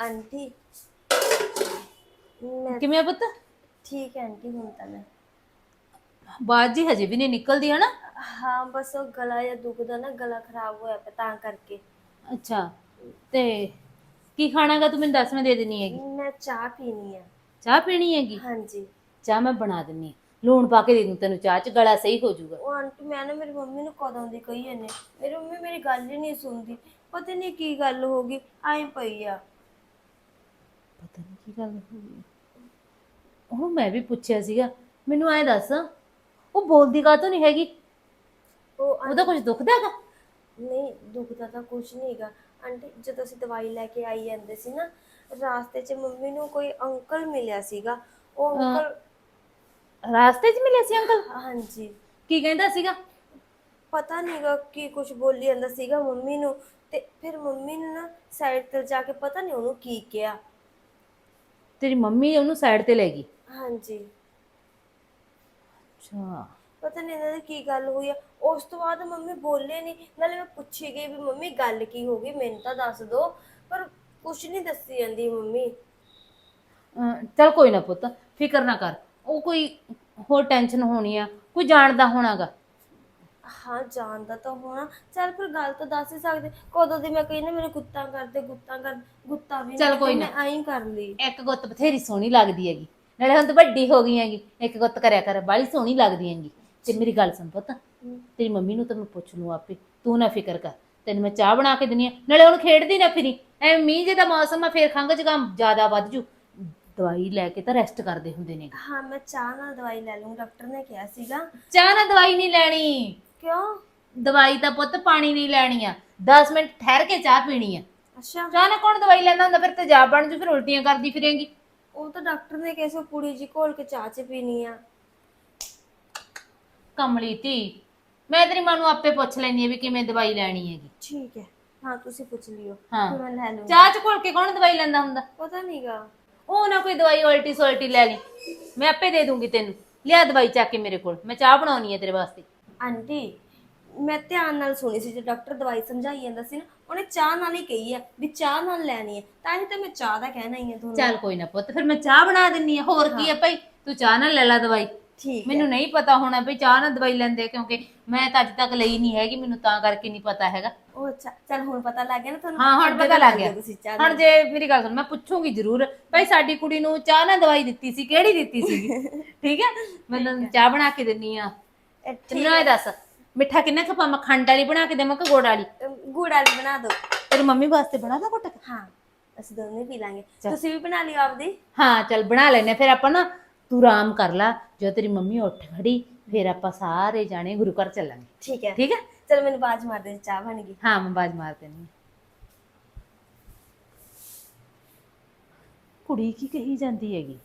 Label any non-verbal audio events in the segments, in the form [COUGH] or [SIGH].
Aunty. ਮੈਂ ਕਿਵੇਂ ਆ ਪੁੱਤ? ਠੀਕ ਹੈ ਆਂਟੀ ਹੁਣ ਤਾਂ ਮੈਂ। ਬਾਤ ਜੀ ਹਜੇ ਵੀ ਨਹੀਂ ਨਿਕਲਦੀ ਹਨਾ? ਹਾਂ ਬਸ ਉਹ ਗਲਾ ਜਾਂ ਦੁਖਦਾ ਨਾ ਗਲਾ ਖਰਾਬ ਹੋਇਆ ਪਿਆ ਤਾਂ ਕਰਕੇ। ਅੱਛਾ ਤੇ ਕੀ ਖਾਣਾਗਾ ਤੂੰ ਮੈਨੂੰ ਦੱਸ ਮੈਂ ਦੇ ਦੇਣੀ ਹੈਗੀ। ਮੈਂ ਚਾਹ ਪੀਣੀ ਆ। ਚਾਹ ਪੀਣੀ ਹੈਗੀ? ਹਾਂਜੀ। ਚਾਹ ਮੈਂ ਬਣਾ ਦਿੰਨੀ ਲੂਣ ਪਾ ਕੇ ਦੇ ਦੂੰ ਤੈਨੂੰ ਚਾਹ ਚ ਗਲਾ ਸਹੀ ਹੋ ਜਾਊਗਾ। ਉਹ ਆਂਟੀ ਮੈਂ ਨਾ ਮੇਰੀ ਮੰਮੀ ਨੂੰ ਕਦੋਂ ਦੀ ਕਹੀ ਇਹਨੇ ਮੇਰੀ ਮੰਮੀ ਮੇਰੀ ਗੱਲ ਹੀ ਨਹੀਂ ਸੁਣਦੀ। ਪਤਾ ਨਹੀਂ ਕੀ ਗੱਲ ਹੋ ਗਈ ਐਂ ਪਈ ਆ। ਪਤਾ ਨਹੀਂ ਕੀ ਗੱਲ ਹੋ ਗਈ। ਉਹ ਮੈਂ ਵੀ ਪੁੱਛਿਆ ਸੀਗਾ ਮੈਨੂੰ ਐਂ ਦੱਸ ਉਹ ਬੋਲਦੀ ਕਾਹਤੋਂ ਨਹੀਂ ਹੈਗੀ? ਉਹ ਉਹਦਾ ਕੁਝ ਦੁਖਦਾ ਹੈਗਾ? ਨਹੀਂ ਦੁਖਦਾ ਤਾਂ ਕੁਝ ਨਹੀਂਗਾ ਆਂਟੀ ਜਦੋਂ ਅਸੀਂ ਦਵਾਈ ਲੈ ਕੇ ਆਈ ਜਾਂਦੇ ਸੀ ਨਾ ਰਾਸਤੇ 'ਚ ਮੰਮੀ ਨੂੰ ਕੋਈ ਅੰਕਲ ਮਿਲਿਆ ਸੀਗਾ। ਉਹ ਅੰਕਲ ਰਾਸਤੇ 'ਚ ਮਿਲਿਆ ਸੀ ਅੰਕਲ? ਹਾਂਜੀ। ਕੀ ਕਹਿੰਦਾ ਸੀਗਾ? ਪਤਾ ਨਹੀਂਗਾ ਕੀ ਕੁਝ ਬੋਲੀ ਜਾਂਦਾ ਸੀਗਾ ਮੰਮੀ ਨੂੰ। ਤੇ ਫਿਰ ਮੰਮੀ ਨੇ ਨਾ ਸਾਈਡ ਤੇ ਜਾ ਕੇ ਪਤਾ ਨਹੀਂ ਉਹਨੂੰ ਕੀ ਕਿਹਾ। ਤੇਰੀ ਮੰਮੀ ਉਹਨੂੰ ਸਾਈਡ ਤੇ ਲੈ ਗਈ। ਹਾਂਜੀ। ਅੱਛਾ। ਪਤਾ ਨਹੀਂ ਇਹਨਾਂ ਦੀ ਕੀ ਗੱਲ ਹੋਈ ਆ। ਉਸ ਤੋਂ ਬਾਅਦ ਮੰਮੀ ਬੋਲੇ ਨਹੀਂ ਨਾਲੇ ਮੈਂ ਪੁੱਛੀ ਗਈ ਵੀ ਮੰਮੀ ਗੱਲ ਕੀ ਹੋ ਗਈ ਮੈਨੂੰ ਤਾਂ ਦੱਸ ਦੋ। ਪਰ ਕੁਝ ਨਹੀਂ ਦੱਸੀ ਜਾਂਦੀ ਮੰਮੀ। ਅਮ ਚੱਲ ਕੋਈ ਨਾ ਪੁੱਤ ਫਿਕਰ ਨਾ ਕਰ। ਉਹ ਕੋਈ ਹੋਰ ਟੈਨਸ਼ਨ ਹੋਣੀ ਆ ਕੋਈ ਜਾਣਦਾ ਹੋਣਾਗਾ। ਹਾਂ ਜਾਣਦਾ ਤਾਂ ਹੋਣਾ। ਚੱਲ ਫਿਰ ਗੱਲ ਤਾਂ ਦੱਸ ਹੀ ਸਕਦੇ। ਕਦੋਂ ਦੀ ਮੈਂ ਕਹੀ ਨਾ ਮੈਨੂੰ ਗੁੱਤਾਂ ਕਰਦੇ ਗੁੱਤਾਂ ਕਰ ਗੁੱਤਾ ਵੀ ਚੱਲ ਕੋਈ ਨਾ। ਮੈਂ ਐਂ ਕਰ ਲਈ। ਇੱਕ ਗੁੱਤ ਬਥੇਰੀ ਸੋਹਣੀ ਲੱਗਦੀ ਹੈਗੀ। ਨਾਲੇ ਹੁਣ ਤੂੰ ਵੱਡੀ ਹੋ ਗਈ ਹੈਗੀ। ਇੱਕ ਗੁੱਤ ਕਰਿਆ ਕਰ ਬਾਲੀ ਸੋਹਣੀ ਲੱਗਦੀ ਹੈਗੀ। ਤੇ ਮੇਰੀ ਗੱਲ ਸੁਣ ਪੁੱਤ ਤੇਰੀ ਮੰਮੀ ਨੂੰ ਤਾਂ ਮੈਂ ਪੁੱਛ ਲੂੰ ਆਪੇ। ਤੂੰ ਨਾ ਫਿਕਰ ਕਰ। ਤੈਨੂੰ ਮੈਂ ਚਾਹ ਬਣਾ ਕੇ ਦਿੰਨੀ ਆ। ਨਾਲੇ ਹੁਣ ਖੇਡਦੀ ਨਾ ਫਿਰੀ। ਐ ਮੀਂਹ ਜੇ ਦਾ ਮੌਸਮ ਆ ਫੇਰ ਖੰਘ ਜ਼ੁਕਾਮ ਜ਼ਿਆਦਾ ਵੱਧ ਜੂ। ਦਵਾਈ ਲੈ ਕੇ ਤਾਂ ਰੈਸਟ ਕਰਦੇ ਹੁੰਦੇ ਨੇ ਹਾਂ ਮੈਂ ਚਾਹ ਨਾਲ ਦਵਾਈ ਲੈ ਲੂੰ ਡਾਕਟਰ ਨੇ ਕਿਹਾ ਸੀਗਾ। ਚਾਹ ਨਾ ਦਵਾਈ ਨਹੀਂ ਲੈਣੀ। ਕਿਉਂ? ਦਵਾਈ ਤਾਂ ਪੁੱਤ ਪਾਣੀ ਨਹੀਂ ਲੈਣੀ ਆ। 10 ਮਿੰਟ ਠਹਿਰ ਕੇ ਚਾਹ ਪੀਣੀ ਆ। ਅੱਛਾ। ਚਾਹ ਨਾ ਕੌਣ ਦਵਾਈ ਲੈਂਦਾ ਹੁੰਦਾ? ਫਿਰ ਤੇਜ਼ਾਬ ਬਣ ਜੂ ਫਿਰ ਉਲਟੀਆਂ ਕਰਦੀ ਫਿਰੇਂਗੀ। ਉਹ ਤਾਂ ਡਾਕਟਰ ਨੇ ਕਿਹਾ ਸੀ ਕੁੜੀ ਜੀ ਘੋਲ ਕੇ ਚਾਹ ਚ ਪੀਣੀ ਆ। ਕਮਲੀ ਧੀ ਮੈਂ ਤੇਰੀ ਮਾਂ ਨੂੰ ਆਪੇ ਪੁੱਛ ਲੈਣੀ ਆ ਵੀ ਕਿਵੇਂ ਦਵਾਈ ਲੈਣੀ ਹੈਗੀ। ਠੀਕ ਹੈ। ਹਾਂ ਤੁਸੀਂ ਪੁੱਛ ਲਿਓ। ਹਾਂ। ਫਿਰ ਮੈਂ ਲੈ ਲੂੰ ਚਾਹ ਚ ਘੋਲ ਕੇ ਕੌਣ ਦਵਾਈ ਲੈਂਦਾ ਹੁੰਦਾ? ਪਤਾ ਨਹੀਂਗਾ। ਉਹ ਨਾ ਕੋਈ ਦਵਾਈ ਉਲਟੀ ਸੋਲਟੀ ਲੈ। ਲਈ ਮੈਂ ਆਪੇ ਦੇ ਦੂੰਗੀ ਤੈਨੂੰ। ਲਿਆ ਦਵਾਈ ਚੱਕ ਕੇ ਮੇਰੇ ਕੋਲ। ਮੈਂ ਚਾਹ ਬਣਾਉਣੀ ਹੈ ਤੇਰੇ ਵਾਸਤੇ। ਆਂਟੀ ਮੈਂ ਧਿਆਨ ਨਾਲ ਸੁਣੀ ਸੀ ਜੇ ਡਾਕਟਰ ਦਵਾਈ ਸਮਝਾਈ ਜਾਂਦਾ ਸੀ ਨਾ ਉਹਨੇ ਚਾਹ ਨਾਲ ਹੀ ਕਹੀ ਆ ਵੀ ਚਾਹ ਨਾਲ ਲੈਣੀ ਹੈ ਤਾਂ ਹੀ ਤਾਂ ਮੈਂ ਚਾਹ ਦਾ ਕਹਿਣਾ ਹੀ ਆ ਤੁਹਾਨੂੰ। ਚੱਲ ਕੋਈ ਨਾ ਪੁੱਤ ਫਿਰ ਮੈਂ ਚਾਹ ਬਣਾ ਦਿੰਨੀ ਆ। ਹੋਰ ਕੀ ਆ ਭਾਈ ਤੂੰ ਚਾਹ ਨਾਲ ਲੈ ਲੈ ਦਵਾਈ। ਠੀਕ ਹੈ ਮੈਨੂੰ ਨਹੀਂ ਪਤਾ ਹੋਣਾ ਵੀ ਚਾਹ ਨਾਲ ਦਵਾਈ ਲੈਂਦੇ ਆ, ਕਿਉਂਕਿ ਮੈਂ ਤਾਂ ਅੱਜ ਤੱਕ ਲਈ ਨਹੀਂ ਹੈਗੀ ਮੈਨੂੰ ਤਾਂ ਕਰਕੇ ਨਹੀਂ ਪਤਾ ਹੈਗਾ। ਉਹ ਅੱਛਾ ਚੱਲ ਹੁਣ ਪਤਾ ਲੱਗ ਗਿਆ ਨਾ ਤੁਹਾਨੂੰ ਹਾਂ ਹੁਣ ਅੱਗੇ ਪਤਾ ਤੋਂ ਲੱਗ ਗਿਆ। ਦਿਓ ਤੁਸੀਂ ਚਾਹ ਹੁਣ ਜੇ ਮੇਰੀ ਗੱਲ ਸੁਣ ਮੈਂ ਪੁੱਛੂਗੀ ਜ਼ਰੂਰ ਭਾਈ ਸਾਡੀ ਕੁੜੀ ਨੂੰ ਚਾਹ ਨਾਲ ਦਵਾਈ ਦਿੱਤੀ ਸੀ ਕਿਹੜੀ ਦਿੱਤੀ ਸੀ [LAUGHS] ਠੀਕ ਹੈ ਮੈਂ ਤੈਨੂੰ ਚਾਹ ਬਣਾ ਕੇ ਦਿੰਨੀ ਆ। ਤੈਨੂੰ ਇਹ ਦੱਸ ਮਿੱਠਾ ਕਿੰਨਾ ਕੁ ਪਾਵਾਂ ਖੰਡ ਵਾਲੀ ਬਣਾ ਕੇ ਦੇਵਾਂ ਕਿ ਗੁੜ ਵਾਲੀ? ਅਮ, ਗੁੜ ਵਾਲੀ ਬਣਾ ਦਿਓ ਤੇਰੀ ਮੰਮੀ ਵਾਸਤੇ ਬਣਾ ਲਾ ਘੁੱਟ ਕੇ? ਹਾਂ ਅਸੀਂ ਦੋਨੇ ਪੀ ਲਾਂਗੇ। ਤੁਸੀਂ ਵੀ ਬਣਾ ਲਿਓ ਆਪਦੀ। ਹਾਂ ਚੱਲ ਬਣਾ ਲੈਨੇ ਫਿਰ ਆਪਾਂ ਨਾ ਤੂੰ ਆਰਾਮ ਕਰ ਲੈ। ਜਦੋਂ ਤੇਰੀ ਮੰਮੀ ਉੱਠ ਖੜੀ ਫਿਰ ਆਪਾਂ ਸਾਰੇ ਜਾਣੇ ਗੁਰੂ ਘਰ ਚੱਲਾਂਗੇ। ਠੀਕ ਹੈ। ਠੀਕ ਹੈ? ਚਲ ਮੈਨੂੰ ਬਾਜ ਮਾਰ ਦੇ ਚਾਹ ਬਣ ਗਈ। ਹਾਂ ਮੈਂ ਬਾਜ ਮਾਰ ਹਾਂ। ਕੁੜੀ ਕੀ ਕਹੀ ਜਾਂਦੀ ਹੈਗੀ?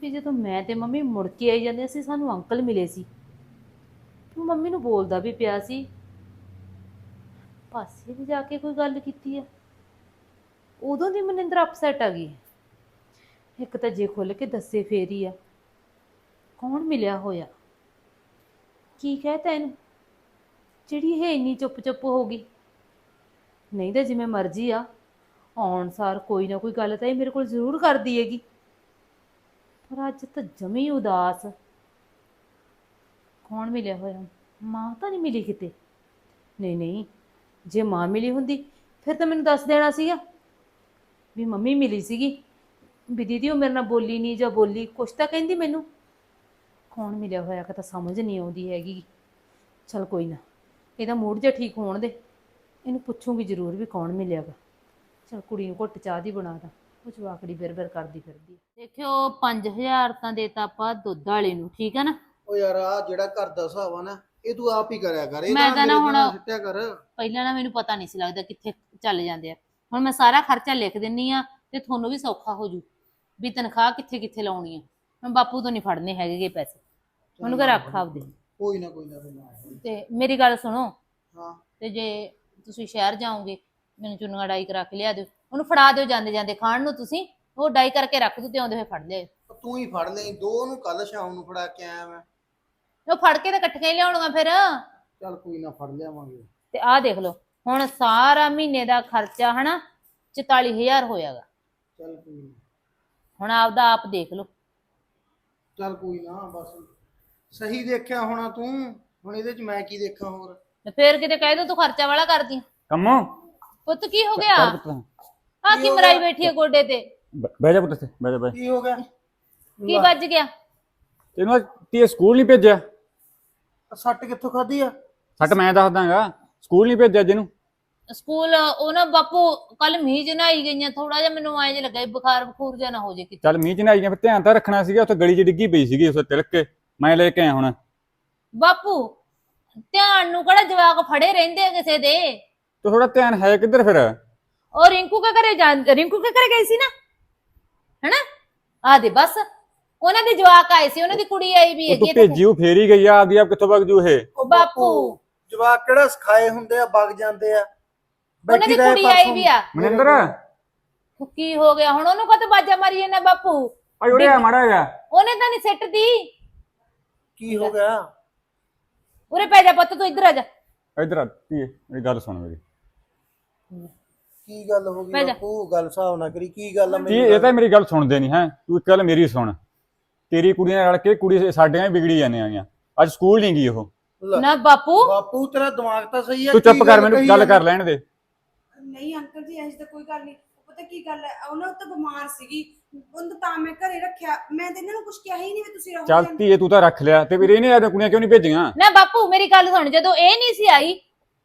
ਵੀ ਜਦੋਂ ਮੈਂ ਤੇ ਮੰਮੀ ਮੁੜ ਕੇ ਆਈ ਜਾਂਦੇ ਸੀ, ਸਾਨੂੰ ਅੰਕਲ ਮਿਲੇ ਸੀ। ਤੂੰ ਮੰਮੀ ਨੂੰ ਬੋਲਦਾ ਵੀ ਪਿਆ ਸੀ, ਪਾਸੇ ਵੀ ਜਾ ਕੇ ਕੋਈ ਗੱਲ ਕੀਤੀ ਆ? ਉਦੋਂ ਦੀ ਮਨਿੰਦਰ ਅਪਸੈਟ ਆ ਗਈ। ਇੱਕ ਤਾਂ ਜੇ ਖੁੱਲ ਕੇ ਦੱਸੇ ਫੇਰ ਹੀ ਆ, ਕੌਣ ਮਿਲਿਆ ਹੋਇਆ? ਕੀ ਕਹਤਾ ਇਹਨੂੰ? ਜਿਹੜੀ ਇਹ ਇੰਨੀ ਚੁੱਪ ਚੁੱਪ ਹੋ ਗਈ। ਨਹੀਂ ਤਾਂ ਜਿਵੇਂ ਮਰਜ਼ੀ ਆ, ਆਉਣ ਸਾਰ ਕੋਈ ਨਾ ਕੋਈ ਗੱਲ ਤਾਂ ਇਹ ਮੇਰੇ ਕੋਲ ਜ਼ਰੂਰ ਕਰਦੀ ਹੈਗੀ। ਪਰ ਅੱਜ ਤਾਂ ਜਮੀ ਉਦਾਸ। ਕੌਣ ਮਿਲਿਆ ਹੋਇਆ? ਮਾਂ ਤਾਂ ਨਹੀਂ ਮਿਲੀ ਕਿਤੇ। ਨਹੀਂ ਨਹੀਂ, ਜੇ ਮਾਂ ਮਿਲੀ ਹੁੰਦੀ, ਫਿਰ ਤਾਂ ਮੈਨੂੰ ਦੱਸ ਦੇਣਾ ਸੀਗਾ ਵੀ ਮੰਮੀ ਮਿਲੀ ਸੀਗੀ। ਵੀ ਦੀਦੀ, ਉਹ ਮੇਰੇ ਨਾਲ ਬੋਲੀ ਨਹੀਂ ਜਾਂ ਬੋਲੀ, ਕੁਛ ਤਾਂ ਕਹਿੰਦੀ ਮੈਨੂੰ। ਕੌਣ ਮਿਲਿਆ ਹੋਇਆ? ਕਿ ਤਾਂ ਸਮਝ ਨਹੀਂ ਆਉਂਦੀ ਹੈਗੀ। ਚਲ ਕੋਈ ਨਾ, ਇਹਦਾ ਮੂਡ ਜਿਹਾ ਠੀਕ ਹੋਣ ਦੇ, ਇਹਨੂੰ ਪੁੱਛੂਗੀ ਜ਼ਰੂਰ ਵੀ ਕੌਣ ਮਿਲਿਆਗਾ। ਚਲ ਕੁੜੀ ਨੂੰ ਘੁੱਟ ਚਾਹ ਦੀ ਬਣਾ ਦਾਂ। ਉਹ ਜਵਾਕੜੀ ਬਿਰ-ਬਿਰ ਕਰਦੀ ਫਿਰਦੀ ਦੇਖਿਓ 5000 ਤਾਂ ਦੇਤਾ ਆਪਾਂ ਦੁੱਧ ਵਾਲੇ ਨੂੰ ਠੀਕ ਹੈ ਨਾ? ਉਹ ਯਾਰ ਆ ਜਿਹੜਾ ਘਰ ਦਾ ਹਿਸਾਬ ਆ ਨਾ ਇਹ ਤੂੰ ਆਪ ਹੀ ਕਰਿਆ ਕਰ ਇਹ ਮੈਂ ਤਾਂ ਨਾ ਮੇਰੇ ਹੁਣ- ਨਾਲ ਸਿੱਟਿਆ ਕਰ। ਪਹਿਲਾਂ ਨਾ ਮੈਨੂੰ ਪਤਾ ਨਹੀਂ ਸੀ ਲੱਗਦਾ ਕਿੱਥੇ ਚੱਲ ਜਾਂਦੇ ਆ। ਹੁਣ ਮੈਂ ਸਾਰਾ ਖਰਚਾ ਲਿਖ ਦਿੰਨੀ ਆ ਤੇ ਤੁਹਾਨੂੰ ਵੀ ਸੌਖਾ ਹੋ ਜੂ ਵੀ ਤਨਖਾਹ ਕਿੱਥੇ ਕਿੱਥੇ ਲਾਉਣੀ ਆ। ਮੈਂ ਬਾਪੂ ਤੋਂ ਨਹੀਂ ਫੜਨੇ ਹੈਗੇ ਪੈਸੇ। ਉਹਨੂੰ ਘਰ ਰੱਖ ਆਪਦੇ। ਕੋਈ ਨਾ ਕੋਈ ਨਾ ਕੋਈ ਨਾ। ਤੇ ਮੇਰੀ ਗੱਲ ਸੁਣੋ। ਹਾਂ। ਤੇ ਜੇ ਤੁਸੀਂ ਸ਼ਹਿਰ ਜਾਓਗੇ ਮੈਨੂੰ ਚੁੰਨੀਆਂ ਡਾਈ ਕਰਾ ਕੇ ਲਿਆ ਦਿਓ। ਉਹਨੂੰ ਫੜਾ ਦਿਓ ਜਾਂਦੇ ਜਾਂਦੇ ਖਾਣ ਨੂੰ ਤੁਸੀਂ ਉਹ ਡਾਈ ਕਰਕੇ ਰੱਖ ਦਿਓ ਤੇ ਆਉਂਦੇ ਹੋਏ ਫੜ ਉਹ ਤੂੰ ਹੀ ਫੜ ਲਈ ਦੋ ਨੂੰ ਕੱਲ ਸ਼ਾਮ ਨੂੰ ਫੜਾ ਕੇ ਆਇਆ ਮੈਂ। ਉਹ ਫੜ ਕੇ ਤਾਂ ਇਕੱਠੀਆਂ ਹੀ ਲਿਆਉਣੀਆਂ ਫਿਰ। ਚੱਲ ਕੋਈ ਨਾ ਫੜ ਲਿਆਵਾਂਗੇ। ਤੇ ਆਹ ਦੇਖ ਲਓ ਹੁਣ ਸਾਰਾ ਮਹੀਨੇ ਦਾ ਖਰਚਾ ਹਨਾ 44000 ਹੋਇਆਗਾ। ਚੱਲ ਕੋਈ ਨਾ। ਹੁਣ ਆਪਦਾ ਆਪ ਦੇਖ ਲਓ। ਚੱਲ ਕੋਈ ਨਾ ਬਸ। ਸਹੀ ਦੇਖਿਆ ਹੋਣਾ ਤੂੰ ਹੁਣ ਇਹਦੇ ਚ ਮੈਂ ਕੀ ਦੇਖਾਂ ਹੋਰ? ਤੇ ਫੇਰ ਕਿਤੇ ਕਹਿ ਦੋ ਤੂੰ ਖਰਚਾ ਵਾਲਾ ਕਰਦੀ। ਕੰਮੋ? ਪੁੱਤ ਕੀ ਹੋ ਗਿਆ? ਆ ਕੀ ਮਰਾਈ ਬੈਠੀ ਹੈ ਗੋਡੇ ਤੇ? ਬ- ਬਹਿ ਜਾ ਪੁੱਤ ਇੱਥੇ, ਬਹਿ ਜਾ ਬਹਿ ਜਾ। ਕੀ ਹੋ ਗਿਆ? ਕੀ ਵੱਜ ਗਿਆ? ਤੈਨੂੰ ਤੀ ਸਕੂਲ ਨਹੀਂ ਭੇਜਿਆ? ਸੱਟ ਕਿੱਥੋਂ ਖਾਧੀ ਆ? ਸੱਟ ਮੈਂ ਦੱਸ ਦਾਂਗਾ ਸਕੂਲ ਨਹੀਂ ਭੇਜਿਆ ਜਿਹਨੂੰ ਸਕੂਲ ਉਹ ਨਾ ਬਾਪੂ ਕੱਲ ਮੀਂਹ ਨਹਾਈ ਗਈਆਂ ਥੋੜਾ ਜਿਹਾ ਮੈਨੂੰ ਐਂ ਜਿਹਾ ਲੱਗਾ ਵੀ ਬੁਖਾਰ ਬਖੂਰ ਜਿਹਾ ਨਾ ਹੋ ਜੇ ਕਿਤੇ। ਚੱਲ ਮੀਂਹ ਚ ਨਾ ਆਈਆਂ ਫਿਰ ਧਿਆਨ ਤਾਂ ਰੱਖਣਾ ਸੀਗਾ ਉੱਥੇ ਗਲੀ 'ਚ ਡਿੱਗੀ ਪਈ ਸੀਗੀ ਉੱਥੇ ਤਿਲਕ ਕੇ। ਮੈਂ ਲੈ ਕੇ ਆਇਆ ਹੁਣ। ਬਾਪੂ ਧਿਆਨ ਨੂੰ ਕਿਹੜਾ ਜਵਾਕ ਫੜੇ ਰਹਿੰਦੇ ਆ ਕਿਸੇ ਦੇ? ਤੇ ਥੋੜਾ ਧਿਆਨ ਹੈ ਕਿੱਧਰ ਫਿਰ? ਉਹ ਰਿੰਕੂ ਕੇ ਘਰੇ ਜਾਂ ਰਿੰਕੂ ਕੇ ਘਰੇ ਗਈ ਸੀ ਨਾ? ਹੈਨਾ? ਆ ਦੇ ਬਸ। ਉਹਨਾਂ ਦੇ ਜਵਾਕ ਆਏ ਸੀ ਉਹਨਾਂ ਦੀ ਕੁੜੀ ਆਈ ਵੀ ਉਹ ਤੂੰ ਹੈਗੀ ਆ ਭੇਜੀ ਉਹ ਫੇਰ ਹੀ ਗਈ ਆ ਆਪਦੀ ਆਪ ਕਿੱਥੋਂ ਵਗ ਜੂ ਇਹ? ਉਹ ਬਾਪੂ। ਜਵਾਕ ਕਿਹੜਾ ਸਿਖਾਏ ਹੁੰਦੇ ਆ ਵਗ ਜਾਂਦੇ ਆ। ਉਹਨਾਂ ਦੀ ਕੁੜੀ ਆਈ। ਵੀ ਆ। ਮਨਿੰਦਰ? ਕੀ ਹੋ ਗਿਆ। ਹੁਣ ਉਹਨੂੰ ਕਦੇ ਬਾਜਾ ਮਾਰੀ ਜਾਂਦਾ ਬਾਪੂ? ਆਈ ਉਰੇ ਆ ਮਾੜਾ ਜਾ ਉਹਨੇ ਤਾਂ ਨਹੀਂ ਸਿੱਟ ਦੀ ਕੀ ਹੋ ਗਿਆ? ਉਰੇ ਪੈ ਜਾ ਪੁੱਤ ਤੂੰ ਇੱਧਰ ਆ ਜਾ। ਇੱਧਰ ਆ ਧੀਏ ਮੇਰੀ ਗੱਲ ਸੁਣ ਮੇਰੀ। ਕੀ ਗੱਲ ਹੋ ਗਈ ਜਾ। ਬਾਪੂ? ਗੱਲ ਹਿਸਾਬ ਨਾ ਕਰੀ ਕੀ ਗੱਲ ਆ ਮੈਨੂੰ ਇਹ ਤਾਂ ਮੇਰੀ ਗੱਲ ਸੁਣਦੇ ਨਹੀਂ ਹੈ। ਤੂੰ ਇੱਕ ਗੱਲ ਮੇਰੀ ਸੁਣ। ਤੇਰੀ ਕੁੜੀ ਨਾਲ ਰਲ ਕੇ ਕੁੜੀ ਸਾਡੀਆਂ ਵੀ ਵਿਗੜੀ ਜਾਂਦੀਆਂ ਆਈਆਂ ਅੱਜ ਸਕੂਲ ਨਹੀਂ ਗਈ ਉਹ। ਲੈ, ਨਾ ਬਾਪੂ। ਬਾਪੂ ਤੇਰਾ ਦਿਮਾਗ ਤਾਂ ਸਹੀ ਆ ਤੂੰ ਕੀ ਚੁੱਪ ਕਰ ਮੈਨੂੰ ਕਹੀ ਗੱਲ? ਕਰ ਲੈਣ ਦੇ। ਨਹੀਂ ਅੰਕਲ ਜੀ ਅਜੇ ਤਾਂ ਕੋਈ ਗੱਲ ਨਹੀਂ। ਪਤਾ ਕੀ ਗੱਲ ਹੈ ਉਹਨਾਂ ਤਾਂ ਬਿਮਾਰ ਸੀਗੀ। ਉਹਨੂੰ ਤਾਂ ਮੈਂ ਘਰੇ ਰੱਖਿਆ। ਮੈਂ ਤਾਂ ਇਹਨਾਂ ਨੂੰ ਕੁਝ ਕਿਹਾ ਹੀ ਨਹੀਂ ਵੀ ਤੁਸੀਂ ਰਹੋ ਚੱਲ ਧੀਏ ਤੂੰ ਤਾਂ ਰੱਖ ਲਿਆ। ਤੇ ਵੀਰੇ ਇਹਨੇ ਆ ਕੁੜੀਆਂ ਕਿਉਂ ਨਹੀਂ ਭੇਜੀਆਂ? ਨਾ ਬਾਪੂ ਮੇਰੀ ਗੱਲ ਸੁਣ। ਜਦੋਂ ਇਹ ਨਹੀਂ ਸੀ ਆਈ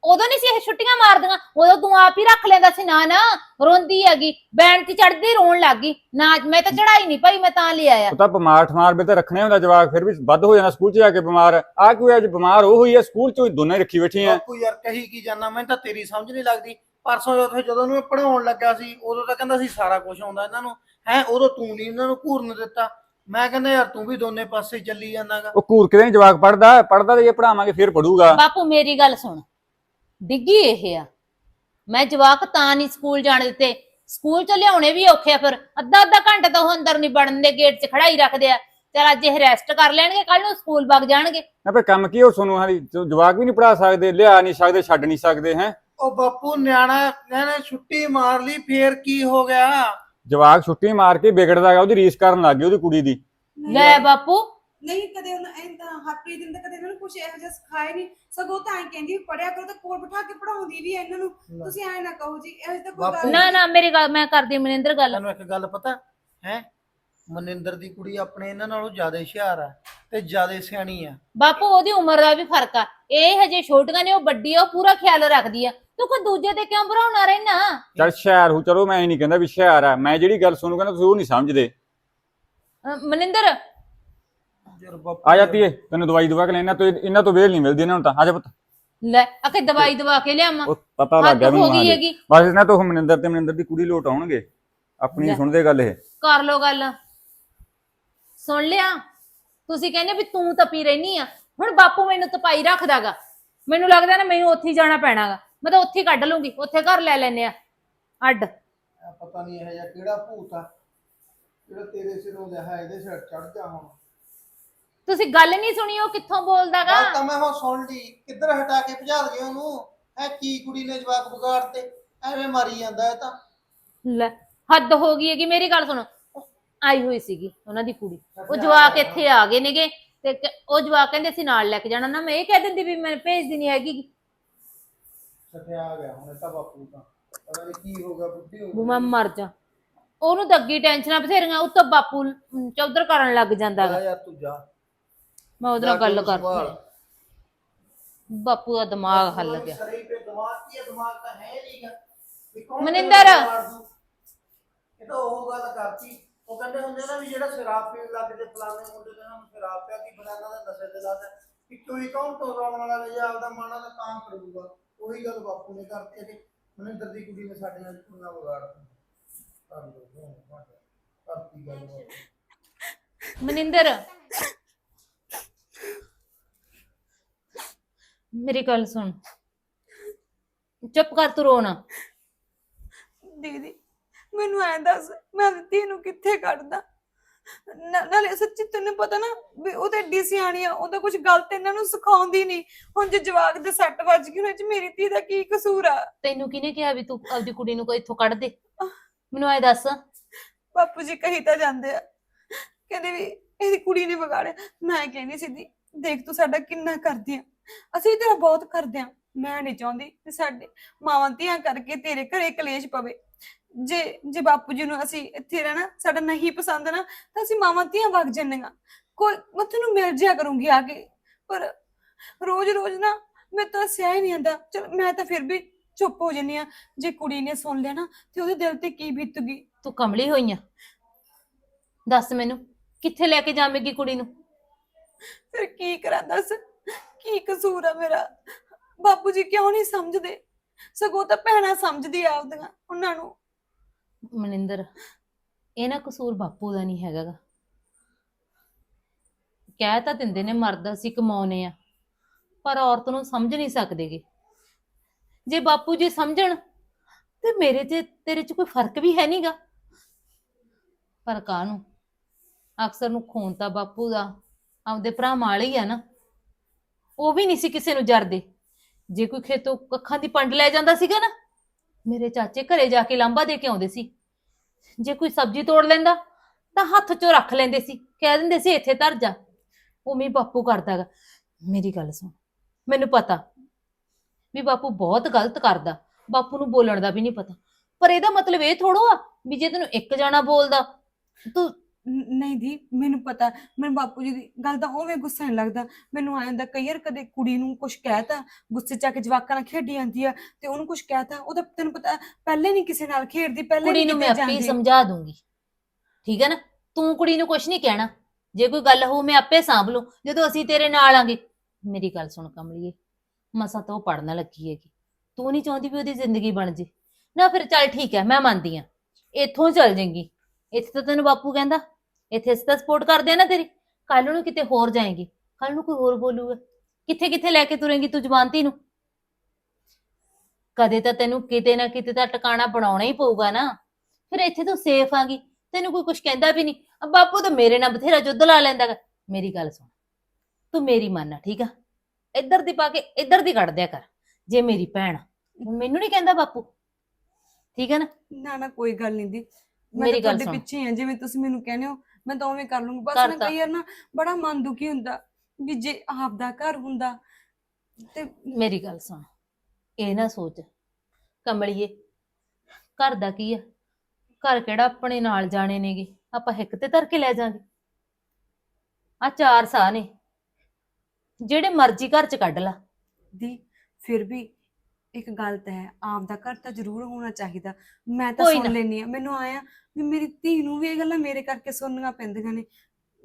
ਉਦੋਂ ਨਹੀਂ ਸੀ ਇਹ ਛੁੱਟੀਆਂ ਮਾਰਦੀਆਂ ਉਦੋਂ ਤੂੰ ਆਪ ਹੀ ਰੱਖ ਲੈਂਦਾ ਸੀ ਨਾ ਨਾ ਰੋਂਦੀ ਹੈਗੀ ਬੈਂਡ ਤੇ ਚੜਦੀ ਰੋਣ ਲੱਗ ਗਈ। ਨਾ ਮੈਂ ਤਾਂ ਚੜਾਈ ਨਹੀਂ ਭਾਈ ਮੈਂ ਤਾਂ ਲੈ ਆਇਆ ਉਹ ਤਾਂ ਬਿਮਾਰ ਠਮਾਰ ਵੀ ਤਾਂ ਰੱਖਣੇ ਹੁੰਦਾ ਜਵਾਕ ਫਿਰ ਵੀ ਵੱਧ ਹੋ ਜਾਣਾ ਸਕੂਲ 'ਚ ਜਾ ਕੇ ਬਿਮਾਰ। ਆ ਕੋਈ ਅੱਜ ਬਿਮਾਰ ਉਹ ਹੋਈ ਹੈ ਸਕੂਲ 'ਚ ਦੋਨਾਂ ਰੱਖੀ ਬੈਠੀ ਆ ਬਾਪੂ ਯਾਰ ਕਹੀ ਕੀ ਜਾਨਾ ਮੈਨੂੰ ਤਾਂ ਤੇਰੀ ਸਮਝ ਨਹੀਂ ਲੱਗਦੀ। ਪਰਸੋਂ ਜਦੋਂ ਜਦੋਂ ਨੂੰ ਪੜਾਉਣ ਲੱਗਾ ਸੀ ਉਦੋਂ ਤਾਂ ਕਹਿੰਦਾ ਸੀ ਸਾਰਾ ਕੁਝ ਆਉਂਦਾ ਇਹਨਾਂ ਨੂੰ। ਹੈ ਉਦੋਂ ਤੂੰ ਨਹੀਂ ਇਹਨਾਂ ਨੂੰ ਘੂਰਨ ਦਿੱਤਾ। ਮੈਂ ਕਹਿੰਦਾ ਯਾਰ ਤੂੰ ਵੀ ਦੋਨੇ ਪਾਸੇ ਚੱਲੀ ਜਾਂਦਾਗਾ। ਉਹ ਘੂਰ ਕਿਤੇ ਨੀ ਜਵਾਕ ਪੜਦਾ ਪੜਦਾ ਤੇ ਜੇ ਪੜਾਵਾਂਗੇ ਫਿਰ ਪੜੂਗਾ ਬਾਪੂ ਮੇਰੀ ਗੱਲ ਸੁਣ। ਡਿੱਗੀ ਇਹ ਆ। ਮੈਂ ਜਵਾਕ ਤਾਂ ਨਹੀਂ ਸਕੂਲ ਜਾਣ ਦਿੱਤੇ। ਸਕੂਲ ਚ ਲਿਆਉਣੇ ਵੀ ਔਖੇ ਆ ਫਿਰ। ਅੱਧਾ ਅੱਧਾ ਘੰਟਾ ਤਾਂ ਉਹ ਅੰਦਰ ਨਹੀਂ ਵੜਨ ਦੇ ਗੇਟ 'ਚ ਖੜਾ ਹੀ ਰੱਖਦੇ ਆ। ਚਲ ਅੱਜ ਇਹ ਰੈਸਟ ਕਰ ਲੈਣਗੇ ਕੱਲ ਨੂੰ ਸਕੂਲ ਵਗ ਜਾਣਗੇ। ਨਾ ਫੇ ਕੰਮ ਕੀ ਉਹ ਤੁਹਾਨੂੰ ਹਾਲੀ ਜਵਾਕ ਵੀ ਨਹੀਂ ਪੜਾ ਸਕਦੇ ਲਿਆ ਨਹੀਂ ਸਕਦੇ ਛੱਡ ਨਹੀਂ ਸਕਦੇ ਹੈ? ਉਹ ਬਾਪੂ ਨਿਆਣਾ ਇਹਨੇ ਛੁੱਟੀ ਮਾਰ ਲਈ ਫੇਰ ਕੀ ਹੋ ਗਿਆ? ਜਵਾਕ ਛੁੱਟੀ ਮਾਰ ਕੇ ਵਿਗੜਦਾ ਗਾ ਉਹਦੀ ਰੀਸ ਕਰਨ ਲੱਗ ਗਈ ਉਹਦੀ ਕੁੜੀ ਦੀ। ਲੈ ਬਾਪੂ ਨਹੀਂ ਕਦੇ ਉਹਨਾਂ ਐਂ ਤਾਂ ਹਰਪ੍ਰੀਤ ਨੇ ਤਾਂ ਕਦੇ ਇਹਨਾਂ ਨੂੰ ਕੁਝ ਇਹੋ ਜਿਹਾ ਸਿਖਾਇਆ ਨਹੀਂ। ਸਗੋਂ ਤਾਂ ਐਂ ਕਹਿੰਦੀ ਵੀ ਪੜਿਆ ਕਰੋ ਤਾਂ ਕੋਲ ਬਿਠਾ ਕੇ ਪੜਾਉਂਦੀ ਵੀ ਹੈ ਇਹਨਾਂ ਨੂੰ। ਤੁਸੀਂ ਐਂ ਨਾ ਕਹੋ ਜੀ ਇਹੋ ਜਿਹਾ ਤਾਂ ਕੋਈ ਬਾਪੂ, ਗੱਲ ਨਾ ਨਾ ਮੇਰੀ ਗੱਲ ਮੈਂ ਕਰਦੀ ਹਾਂ ਮਨਿੰਦਰ ਗੱਲ। ਤੈਨੂੰ ਇੱਕ ਗੱਲ ਪਤਾ ਹੈ? ਮਨਿੰਦਰ ਦੀ ਕੁੜੀ ਆਪਣੇ ਇਹਨਾਂ ਨਾਲੋਂ ਜ਼ਿਆਦਾ ਹੁਸ਼ਿਆਰ ਆ ਤੇ ਜ਼ਿਆਦਾ ਸਿਆਣੀ ਆ। ਬਾਪੂ ਉਹਦੀ ਉਮਰ ਦਾ ਵੀ ਫ਼ਰਕ ਆ। ਇਹ ਹਜੇ ਛੋਟੀਆਂ ਨੇ ਉਹ ਵੱਡੀ ਆ ਉਹ ਪੂਰਾ ਖਿਆਲ ਰੱਖਦੀ ਆ। ਤੂੰ ਕੋਈ ਦੂਜੇ ਤੇ ਕਿਉਂ ਭਰਾਉਣਾ ਰਹਿਣਾ ਚੱਲ ਸ਼ਹਿਰ ਹੋ ਚਲੋ ਮੈਂ ਇਹ ਨਹੀਂ ਕਹਿੰਦਾ ਵੀ ਸ਼ਹਿਰ ਆ। ਮੈਂ ਜਿਹੜੀ ਗੱਲ ਸੁਣੂ ਕਹਿੰਦਾ ਤੁਸੀਂ ਉਹ ਨਹੀਂ ਸਮਝਦੇ। ਮਨਿੰਦਰ ਯਾਰ ਬਾਪੂ ਆ ਜਾਂਦੀ ਏ। ਤੈਨੂੰ ਦਵਾਈ ਦਵਾ ਕੇ ਲੈ ਇਹਨਾਂ ਤੋਂ ਇਹਨਾਂ ਤੋਂ ਵੇਲ ਨਹੀਂ ਮਿਲਦੀ ਇਹਨਾਂ ਨੂੰ ਤਾਂ। ਆ ਜਾ ਪੁੱਤ। ਲੈ ਅਕੇ ਦਵਾਈ ਦਵਾ ਕੇ ਲਿਆਵਾਂ। ਉਹ ਪਤਾ ਲੱਗ ਗਿਆ ਹੱਦ ਹੋ ਮੈਨੂੰ ਗਈ ਹੈਗੀ। ਬਸ ਇਹਨਾਂ ਤੋਂ ਮਨਿੰਦਰ ਤੇ ਮਨਿੰਦਰ ਦੀ ਕੁੜੀ ਲੋਟ ਆਉਣਗੇ। ਆਪਣੀ। ਸੁਣਦੇ ਗੱਲ ਇਹ। ਕਰ ਲੋ ਗੱਲ। ਸੁਣ ਲਿਆ? ਤੁਸੀਂ ਕਹਿੰਦੇ ਵੀ ਤੂੰ ਤਪੀ ਰਹਿਨੀ ਆ। ਹੁਣ ਬਾਪੂ ਮੈਨੂੰ ਤਪਾਈ ਰੱਖਦਾਗਾ। ਮੈਨੂੰ ਲੱਗਦਾ ਨਾ ਮੈਨੂੰ ਉੱਥੇ ਹੀ ਜਾਣਾ ਪੈਣਾਗਾ। ਮੈਂ ਤਾਂ ਉੱਥੇ ਹੀ ਕੱਢ ਲੂੰਗੀ। ਉੱਥੇ ਘਰ ਲੈ ਲੈਨੇ ਆ। ਅੱਡ। ਪਤਾ ਨਹੀਂ ਇਹ ਜਿਹਾ ਕਿਹੜਾ ਭੂਤ ਆ। ਜਿਹੜਾ ਤੇਰੇ ਸਿਰੋਂ ਲਿਆ ਇਹਦੇ ਸਿਰ ਚੜ ਜਾ ਹੁਣ। ਤੁਸੀਂ ਗੱਲ ਨਹੀਂ ਸੁਣੀ ਉਹ ਕਿੱਥੋਂ ਬੋਲਦਾਗਾ? ਗੱਲ ਤਾਂ ਮੈਂ ਹੁਣ ਸੁਣ ਲਈ। ਕਿੱਧਰ ਹਟਾ ਕੇ ਭਜਾ ਗਏ ਉਹਨੂੰ? ਐ ਕੀ ਕੁੜੀ ਨੇ ਜਵਾਕ ਵਿਗਾੜ ਤੇ? ਐਵੇਂ ਮਾਰੀ ਜਾਂਦਾ ਇਹ ਤਾਂ। ਲੈ ਹੱਦ ਹੋ ਗਈ ਹੈਗੀ। ਮੇਰੀ ਗੱਲ ਸੁਣੋ। ਉਹ ਆਈ ਹੋਈ ਸੀਗੀ ਉਹਨਾਂ ਦੀ ਕੁੜੀ। ਉਹ ਜਵਾਕ ਇੱਥੇ ਆ ਗਏ ਨੇਗੇ ਤੇ ਕ- ਉਹ ਜਵਾਕ ਕਹਿੰਦੇ ਸੀ ਨਾਲ ਲੈ ਕੇ ਜਾਣਾ। ਨਾ ਮੈਂ ਇਹ ਕਹਿ ਦਿੰਦੀ ਵੀ ਮੈਂ ਭੇਜਦੀ ਨਹੀਂ ਹੈਗੀ। ਸੱਟਿਆ ਆ ਗਿਆ ਹੁਣ ਇਹ ਤਾਂ ਬਾਪੂ ਤਾਂ। ਪਤਾ ਨਹੀਂ ਕੀ ਹੋ ਗਿਆ ਬੁੱਢੀ ਹੋ ਵੀ ਮੈਂ ਮਰ ਜਾ। ਉਹਨੂੰ ਤਾਂ ਅੱਗੀ ਟੈਨਸ਼ਨਾਂ ਬਥੇਰੀਆਂ ਉੱਤੋਂ ਬਾਪੂ ਚੌਧਰ ਕਰਨ ਲੱਗ ਜਾਂਦਾ ਗਾ। ਜਾ ਯਾਰ ਤੂੰ ਜਾ। ਮੈਂ ਉਹਦੇ ਨਾਲ ਗੱਲ ਕਰਦੀ। ਬਾਪੂ ਦਾ ਦਿਮਾਗ ਹੱਲ ਗਿਆ। ਸਰੀ ਤੇ ਦਿਮਾਗ ਕੀ ਹੈ? ਦਿਮਾਗ ਤਾਂ ਹੈ ਨਹੀਂਗਾ ਮਨਿੰਦਰ। ਇਹ ਤਾਂ ਉਹ ਗੱਲ ਕਰਤੀ। ਉਹ ਕਹਿੰਦੇ ਹੁੰਦੇ ਨਾ ਵੀ ਜਿਹੜਾ ਸ਼ਰਾਬ ਪੀਣ ਲੱਗ ਜੇ ਫਲਾਣੇ ਮੁੰਡੇ ਦੇ ਨਾਲ ਸ਼ਰਾਬ ਪਿਆ ਕੀ ਬਨਾਨਾ ਦਾ ਨਸ਼ੇ ਤੇ ਲੱਗਦਾ ਪਿੱਛੋਂ ਹੀ ਕੌਣ? ਤੋਂ ਰੌਣ ਵਾਲਾ ਜੇ ਆਪਦਾ ਮਾਣਾ ਦਾ ਤਾਂ ਕਰੂਗਾ। ਉਹੀ ਗੱਲ ਬਾਪੂ ਨੇ ਕਰਤੀ ਤੇ ਮਨਿੰਦਰ ਦੀ ਕੁੜੀ ਨੇ ਸਾਡੇ ਨਾਲ ਵਿਗਾੜਤਾ ਗੱਲ। ਮਨਿੰਦਰ! ਮੇਰੀ ਗੱਲ ਸੁਣ। ਚੁੱਪ ਕਰ ਤੂੰ ਰੋਣਾ ਦੀਦੀ ਮੈਨੂੰ ਐਂ ਦੱਸ ਮੈਂ ਧੀ ਨੂੰ ਕਿੱਥੇ ਕੱਢਦਾ? ਨਾ- ਨਾਲੇ ਸੱਚੀ ਤੈਨੂੰ ਪਤਾ ਨਾ ਵੀ ਉਹ ਤਾਂ ਏਡੀ ਸਿਆਣੀ ਆ ਉਹ ਤਾਂ ਕੁਝ ਗਲਤ ਇਹਨਾਂ ਨੂੰ ਸਿਖਾਉਂਦੀ ਨਹੀਂ। ਹੁਣ ਜੇ ਜਵਾਕ ਦੇ ਸੱਟ ਵੱਜ ਗਈ ਉਹਨਾਂ ਚ ਮੇਰੀ ਧੀ ਦਾ ਕੀ ਕਸੂਰ ਆ? ਤੈਨੂੰ ਕਿਹਨੇ ਕਿਹਾ ਵੀ ਤੂੰ ਆਪਦੀ ਕੁੜੀ ਨੂੰ ਕੋਈ ਇੱਥੋਂ ਕੱਢ ਦੇ? ਮੈਨੂੰ ਐ ਦੱਸ। ਬਾਪੂ ਜੀ ਕਹੀ ਤਾਂ ਜਾਂਦੇ ਆ। ਕਹਿੰਦੇ ਵੀ ਇਹਦੀ ਕੁੜੀ ਨੇ ਵਿਗਾੜਿਆ। ਮੈਂ ਕਹਿੰਦੀ ਸਿੱਧੀ ਦੇਖ ਤੂੰ ਸਾਡਾ ਕਿੰਨਾ ਕਰਦੀ ਆ। ਅਸੀਂ ਤੇਰਾ ਬਹੁਤ ਕਰਦੇ ਆ ਮੈਂ ਨਹੀਂ ਚਾਹੁੰਦੀ ਕਿ ਸਾਡੇ ਮਾਵਾਂ ਧੀਆਂ ਕਰਕੇ ਤੇਰੇ ਘਰੇ ਕਲੇਸ਼ ਪਵੇ। ਜੇ ਜੇ ਬਾਪੂ ਜੀ ਨੂੰ ਅਸੀਂ ਇੱਥੇ ਰਹਿਣਾ ਸਾਡਾ ਨਹੀਂ ਪਸੰਦ ਨਾ ਤਾਂ ਅਸੀਂ ਮਾਵਾਂ ਧੀਆਂ ਵਗ ਜੰਨੀਆਂ ਕੋਈ ਮੈਂ ਤੈਨੂੰ ਮਿਲ ਜਿਆ ਕਰੂੰਗੀ ਆ ਕੇ। ਪਰ ਰੋਜ਼ ਰੋਜ਼ ਨਾ ਮੈਂ ਤਾਂ ਸਿਆ ਹੀ ਨਹੀਂ ਆਂਦਾ ਚਲ ਮੈਂ ਤਾਂ ਫਿਰ ਵੀ ਚੁੱਪ ਹੋ ਜੰਨੀ ਆ ਜੇ ਕੁੜੀ ਨੇ ਸੁਣ ਲਿਆ ਨਾ ਤੇ ਉਹਦੇ ਦਿਲ ਤੇ ਕੀ ਬੀਤੂਗੀ ਤੂੰ ਕਮਲੀ ਹੋਈ ਆ। ਦੱਸ ਮੈਨੂੰ ਕਿੱਥੇ ਲੈ ਕੇ ਜਾਵੇਂਗੀ ਕੁੜੀ ਨੂੰ? ਫਿਰ ਕੀ ਕਰਾਂ ਦੱਸ? ਕੀ ਕਸੂਰ ਆ ਮੇਰਾ? ਬਾਪੂ ਜੀ ਕਿਉਂ ਨਹੀਂ ਸਮਝਦੇ? ਸਗੋਂ ਤਾਂ ਭੈਣਾਂ ਸਮਝਦੀ ਆ ਆਪਦੀਆਂ, ਉਹਨਾਂ ਨੂੰ। ਮਨਿੰਦਰ, ਇਹ ਨਾ ਕਸੂਰ ਬਾਪੂ ਦਾ ਨਹੀਂ ਹੈਗਾ ਗਾ। ਕਹਿ ਤਾਂ ਦਿੰਦੇ ਨੇ ਮਰਦ ਅਸੀਂ ਕਮਾਉਨੇ ਆ, ਪਰ ਔਰਤ ਨੂੰ ਸਮਝ ਨਹੀਂ ਸਕਦੇਗੇ। ਜੇ ਬਾਪੂ ਜੀ ਸਮਝਣ, ਤੇ ਮੇਰੇ ਤੇ ਤੇਰੇ 'ਚ ਕੋਈ ਫ਼ਰਕ ਵੀ ਹੈ ਨਹੀਂਗਾ ਪਰ ਕਾਹਨੂੰ? ਅਕਸਰ ਨੂੰ ਖੂਨ ਤਾਂ ਬਾਪੂ ਦਾ, ਆਪਦੇ ਭਰਾ ਵਾਲਾ ਹੀ ਆ ਨਾ। ਉਹ ਵੀ ਨਹੀਂ ਸੀ ਕਿਸੇ ਨੂੰ ਜਰਦੇ। ਜੇ ਕੋਈ ਖੇਤੋਂ ਕੱਖਾਂ ਦੀ ਪੰਡ ਲੈ ਜਾਂਦਾ ਸੀਗਾ ਨਾ, ਮੇਰੇ ਚਾਚੇ ਘਰੇ ਜਾ ਕੇ ਲਾਂਬਾ ਦੇ ਕੇ ਆਉਂਦੇ ਸੀ। ਜੇ ਕੋਈ ਸਬਜ਼ੀ ਤੋੜ ਲੈਂਦਾ, ਤਾਂ ਹੱਥ 'ਚੋਂ ਰੱਖ ਲੈਂਦੇ ਸੀ। ਕਹਿ ਦਿੰਦੇ ਸੀ, ਇੱਥੇ ਧਰ ਜਾ। ਉਵੇਂ ਹੀ ਬਾਪੂ ਕਰਦਾਗਾ ਮੇਰੀ ਗੱਲ ਸੁਣ, ਮੈਨੂੰ ਪਤਾ ਵੀ ਬਾਪੂ ਬਹੁਤ ਗਲਤ ਕਰਦਾ। ਬਾਪੂ ਨੂੰ ਬੋਲਣ ਦਾ ਵੀ ਨਹੀਂ ਪਤਾ। ਪਰ ਇਹਦਾ ਮਤਲਬ ਇਹ ਥੋੜੋ ਆ ਵੀ ਜੇ ਤੈਨੂੰ ਇੱਕ ਜਾਣਾ ਬੋਲਦਾ, ਤੂੰ ਨ- ਨਹੀਂ ਦੀ ਮੈਨੂੰ ਪਤਾ ਮੈਨੂੰ ਬਾਪੂ ਜੀ ਦੀ ਗੱਲ ਦਾ ਉਵੇਂ ਗੁੱਸਾ ਨਹੀਂ ਲੱਗਦਾ। ਮੈਨੂੰ ਆ ਜਾਂਦਾ ਕਈ ਵਾਰ ਕਦੇ ਕੁੜੀ ਨੂੰ ਕੁਝ ਕਹਿਤਾ ਗੁੱਸੇ ਚ ਆ ਕੇ ਜਵਾਕਾਂ ਨਾਲ ਖੇਡੀ ਜਾਂਦੀ ਆ ਤੇ ਉਹਨੂੰ ਕੁਝ ਕਹਿਤਾ ਉਹਦਾ ਤੈਨੂੰ ਪਤਾ ਪਹਿਲੇ ਨਹੀਂ ਕਿਸੇ ਨਾਲ ਖੇਡਦੀ ਪਹਿਲੇ ਕੁੜੀ ਨੂੰ ਮੈਂ ਆਪੇ ਹੀ ਸਮਝਾ ਦੂੰਗੀ। ਠੀਕ ਹੈ ਨਾ? ਤੂੰ ਕੁੜੀ ਨੂੰ ਕੁਝ ਨਹੀਂ ਕਹਿਣਾ। ਜੇ ਕੋਈ ਗੱਲ ਹੋਊ ਮੈਂ ਆਪੇ ਸਾਂਭ ਲੂੰ। ਜਦੋਂ ਅਸੀਂ ਤੇਰੇ ਨਾਲ ਆਂਗੇ ਮੇਰੀ ਗੱਲ ਸੁਣ ਕਮਲੀਏ ਮਸਾ ਤਾਂ ਉਹ ਪੜਨ ਲੱਗੀ ਹੈਗੀ। ਤੂੰ ਨਹੀਂ ਚਾਹੁੰਦੀ ਵੀ ਉਹਦੀ ਜ਼ਿੰਦਗੀ ਬਣ ਜੇ। ਨਾ ਫਿਰ ਚੱਲ ਠੀਕ ਹੈ ਮੈਂ ਮੰਨਦੀ ਆ ਇੱਥੋਂ ਚੱਲ ਜਾਏਗੀ। ਇੱਥੇ ਤਾਂ ਤੈਨੂੰ ਬਾਪੂ ਕਹਿੰਦਾ, ਇੱਥੇ ਅਸੀਂ ਤਾਂ ਸਪੋਰਟ ਕਰਦੇ ਆ ਨਾ ਤੇਰੀ ਕੱਲ ਨੂੰ ਕਿਤੇ ਹੋਰ ਜਾਏਗੀ ਕੱਲ ਨੂੰ ਕੋਈ ਹੋਰ ਬੋਲੂਗਾ, ਕਿੱਥੇ ਕਿੱਥੇ ਲੈ ਕੇ ਤੁਰੇਂਗੀ ਤੂੰ ਜ਼ਬਾਨਤੀ ਨੂੰ ਕਦੇ ਤਾਂ ਤੈਨੂੰ ਕਿਤੇ ਨਾ ਕਿਤੇ ਤਾਂ ਟਿਕਾਣਾ ਬਣਾਉਣਾ ਹੀ ਪਊਗਾ ਨਾ, ਫਿਰ ਇੱਥੇ ਤੂੰ ਸੇਫ ਆਂਗੀ, ਤੈਨੂੰ ਕੋਈ ਕੁਝ ਕਹਿੰਦਾ ਵੀ ਨਹੀਂ ਬਾਪੂ ਤਾਂ ਮੇਰੇ ਨਾਲ ਬਥੇਰਾ ਜੁੱਧ ਲਾ ਲੈਂਦਾ ਗਾ ਮੇਰੀ ਗੱਲ ਸੁਣ, ਤੂੰ ਮੇਰੀ ਮੰਨ, ਠੀਕ ਆ ਇੱਧਰ ਦੀ ਪਾ ਕੇ ਇੱਧਰ ਦੀ ਕੱਢ ਦਿਆ ਕਰ, ਜੇ ਮੇਰੀ ਭੈਣ ਆ। ਹੁਣ ਮੈਨੂੰ ਨਹੀਂ ਕਹਿੰਦਾ ਬਾਪੂ, ਠੀਕ ਹੈ ਨਾ ਨਾ ਨਾ, ਕੋਈ ਗੱਲ ਨਹੀਂ ਦੀ ਮੈਂ ਮੇਰੀ ਗੱਲ ਤੁਹਾਡੇ ਸੁਣ। ਪਿੱਛੇ ਆ ਜਿਵੇਂ ਤੁਸੀਂ ਮੈਨੂੰ ਕਹਿੰਦੇ ਹੋ ਮੈਂ ਤਾਂ ਉਵੇਂ ਕਰ ਲੂੰਗੀ। ਬਸ ਕਰ ਨਾ ਤਾ। ਕਈ ਵਾਰ ਨਾ ਬੜਾ ਮਨ ਦੁਖੀ ਹੁੰਦਾ ਵੀ ਜੇ ਆਪਦਾ ਘਰ ਹੁੰਦਾ ਤੇ ਮੇਰੀ ਗੱਲ ਸੁਣ ਇਹ ਨਾ ਸੋਚ ਕਮਲੀਏ ਘਰ ਦਾ ਕੀ ਆ? ਘਰ ਕਿਹੜਾ ਆਪਣੇ ਨਾਲ ਜਾਣੇ ਨੇਗੇ? ਆਪਾਂ ਹਿੱਕ ਤੇ ਧਰ ਕੇ ਲੈ ਜਾਾਂਗੇ। ਆ ਚਾਰ ਸਾਹ ਨੇ। ਜਿਹੜੇ ਮਰਜ਼ੀ ਘਰ ਚ ਕੱਢ ਲਾ। ਦੀ ਫਿਰ ਵੀ ਇੱਕ ਗੱਲ ਤਾਂ ਹੈ ਆਪਦਾ ਘਰ ਤਾਂ ਜ਼ਰੂਰ ਹੋਣਾ ਚਾਹੀਦਾ। ਮੈਂ ਤਾਂ ਕੋਈ ਸੁਣ ਨਾ। ਲੈਣੀ ਆ ਮੈਨੂੰ ਆਇਆ ਵੀ ਮੇਰੀ ਧੀ ਨੂੰ ਵੀ ਇਹ ਗੱਲਾਂ ਮੇਰੇ ਕਰਕੇ ਸੁਣਨੀਆਂ ਪੈਂਦੀਆਂ ਨੇ।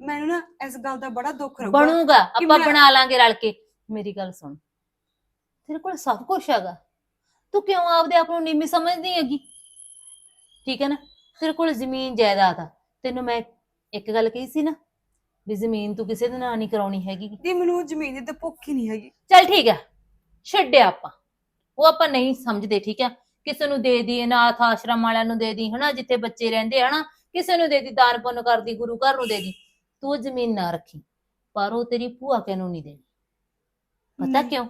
ਮੈਨੂੰ ਨਾ ਇਸ ਗੱਲ ਦਾ ਬੜਾ ਦੁੱਖ ਰਹੂਗਾ ਬਣੂਗਾ ਆਪਾਂ ਮੈਂ- ਬਣਾ ਲਾਂਗੇ ਰਲ ਕੇ। ਮੇਰੀ ਗੱਲ ਸੁਣ ਤੇਰੇ ਕੋਲ ਸਭ ਕੁਝ ਹੈਗਾ। ਤੂੰ ਕਿਉਂ ਆਪਦੇ ਆਪ ਨੂੰ ਨੀਵੀਂ ਸਮਝਦੀ ਹੈਗੀ? ਠੀਕ ਹੈ ਨਾ? ਤੇਰੇ ਕੋਲ ਜ਼ਮੀਨ ਜਾਇਦਾਦ ਆ। ਤੈਨੂੰ ਮੈਂ ਇੱਕ ਗੱਲ ਕਹੀ ਸੀ ਨਾ ਵੀ ਜ਼ਮੀਨ ਤੂੰ ਕਿਸੇ ਦੇ ਨਾਂ ਨਹੀਂ ਕਰਾਉਣੀ ਹੈਗੀ। ਦੀ ਮੈਨੂੰ ਉਹ ਜ਼ਮੀਨ ਦੀ ਤਾਂ ਭੁੱਖ ਹੀ ਨਹੀਂ ਹੈਗੀ। ਚੱਲ ਠੀਕ ਹੈ ਛੱਡਿਆ ਆਪਾਂ। ਉਹ ਆਪਾਂ ਨਹੀਂ ਸਮਝਦੇ ਠੀਕ ਹੈ? ਕਿਸੇ ਨੂੰ ਦੇ ਦੀ ਅਨਾਥ ਆਸ਼ਰਮ ਵਾਲਿਆਂ ਨੂੰ ਦੇ ਦੀ ਹਨਾ? ਜਿੱਥੇ ਬੱਚੇ ਰਹਿੰਦੇ ਹਨਾ? ਕਿਸੇ ਨੂੰ ਦੇ ਦੀ ਦਾਨ ਪੁੰਨ ਕਰਦੀ ਗੁਰੂ ਘਰ ਨੂੰ ਦੇ ਦੀ ਤੂੰ ਜ਼ਮੀਨ ਨਾ ਰੱਖੀ ਪਰ ਉਹ ਤੇਰੀ ਭੂਆ ਕਿਨੂੰ ਨਹੀਂ ਦੇਣੀ। ਪਤਾ। ਕਿਉਂ?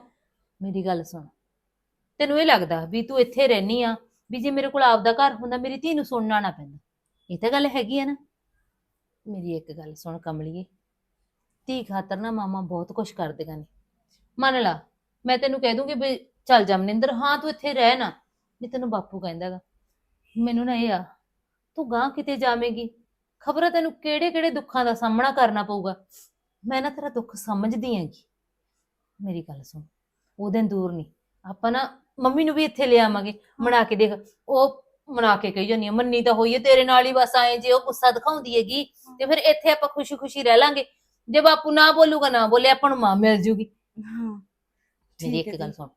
ਮੇਰੀ ਗੱਲ ਸੁਣ। ਤੈਨੂੰ ਇਹ ਲੱਗਦਾ ਵੀ ਤੂੰ ਇੱਥੇ ਰਹਿਨੀ ਆ ਵੀ ਜੇ ਮੇਰੇ ਕੋਲ ਆਪਦਾ ਘਰ ਹੁੰਦਾ ਮੇਰੀ ਧੀ ਨੂੰ ਸੁਣਨਾ ਨਾ ਪੈਂਦਾ। ਇਹ ਤਾਂ ਗੱਲ ਹੈਗੀ ਆ ਨਾ। ਮੇਰੀ ਇੱਕ ਗੱਲ ਸੁਣ ਕਮਲੀਏ। ਧੀ ਖਾਤਰ ਨਾ ਮਾਮਾ ਬਹੁਤ ਕੁਝ ਕਰਦੀਆਂ ਨੇ। ਮੰਨ ਲਾ ਮੈਂ ਤੈਨੂੰ ਕਹਿ ਦੂੰਗੀ ਵੀ ਚੱਲ ਜਾ ਮਨਿੰਦਰ ਹਾਂ ਤੂੰ ਇੱਥੇ ਰਹਿ ਨਾ। ਨਹੀਂ ਤੈਨੂੰ ਬਾਪੂ ਕਹਿੰਦਾਗਾ ਮੈਨੂੰ ਨਾ ਇਹ ਆ ਤੂੰ ਗਾਂ ਕਿਤੇ ਜਾਵੇਂਗੀ? ਖਬਰ ਤੈਨੂੰ ਕਿਹੜੇ ਕਿਹੜੇ ਦੁੱਖਾਂ ਦਾ ਸਾਹਮਣਾ ਕਰਨਾ ਪਊਗਾ? ਮੈਂ ਨਾ ਤੇਰਾ ਦੁੱਖ ਸਮਝਦੀ ਹੈਗੀ। ਮੇਰੀ ਗੱਲ ਸੁਣ ਉਹ ਦਿਨ ਦੂਰ ਨਹੀਂ। ਆਪਾਂ ਨਾ ਮੰਮੀ ਨੂੰ ਵੀ ਇੱਥੇ ਲੈ ਆਵਾਂਗੇ। ਮਨਾ ਕੇ ਦੇਖ ਉਹ ਮਨਾ ਕੇ ਕਹੀ ਜਾਂਦੀ ਆ ਮੰਨੀ ਤਾਂ ਹੋਈ ਹੈ ਤੇਰੇ ਨਾਲ ਹੀ ਬਸ ਆਏ ਜੇ ਉਹ ਗੁੱਸਾ ਦਿਖਾਉਂਦੀ ਹੈਗੀ ਤੇ ਫਿਰ ਇੱਥੇ ਆਪਾਂ ਖੁਸ਼ੀ ਖੁਸ਼ੀ ਰਹਿ ਲਾਂਗੇ। ਜੇ ਬਾਪੂ ਨਾ ਬੋਲੂਗਾ ਨਾ ਬੋਲੇ ਆਪਾਂ ਨੂੰ ਮਾਂ ਮਿਲ ਜੂਗੀ। ਹਾਂ ਮੇਰੀ ਇੱਕ ਗੱਲ। ਸੁਣ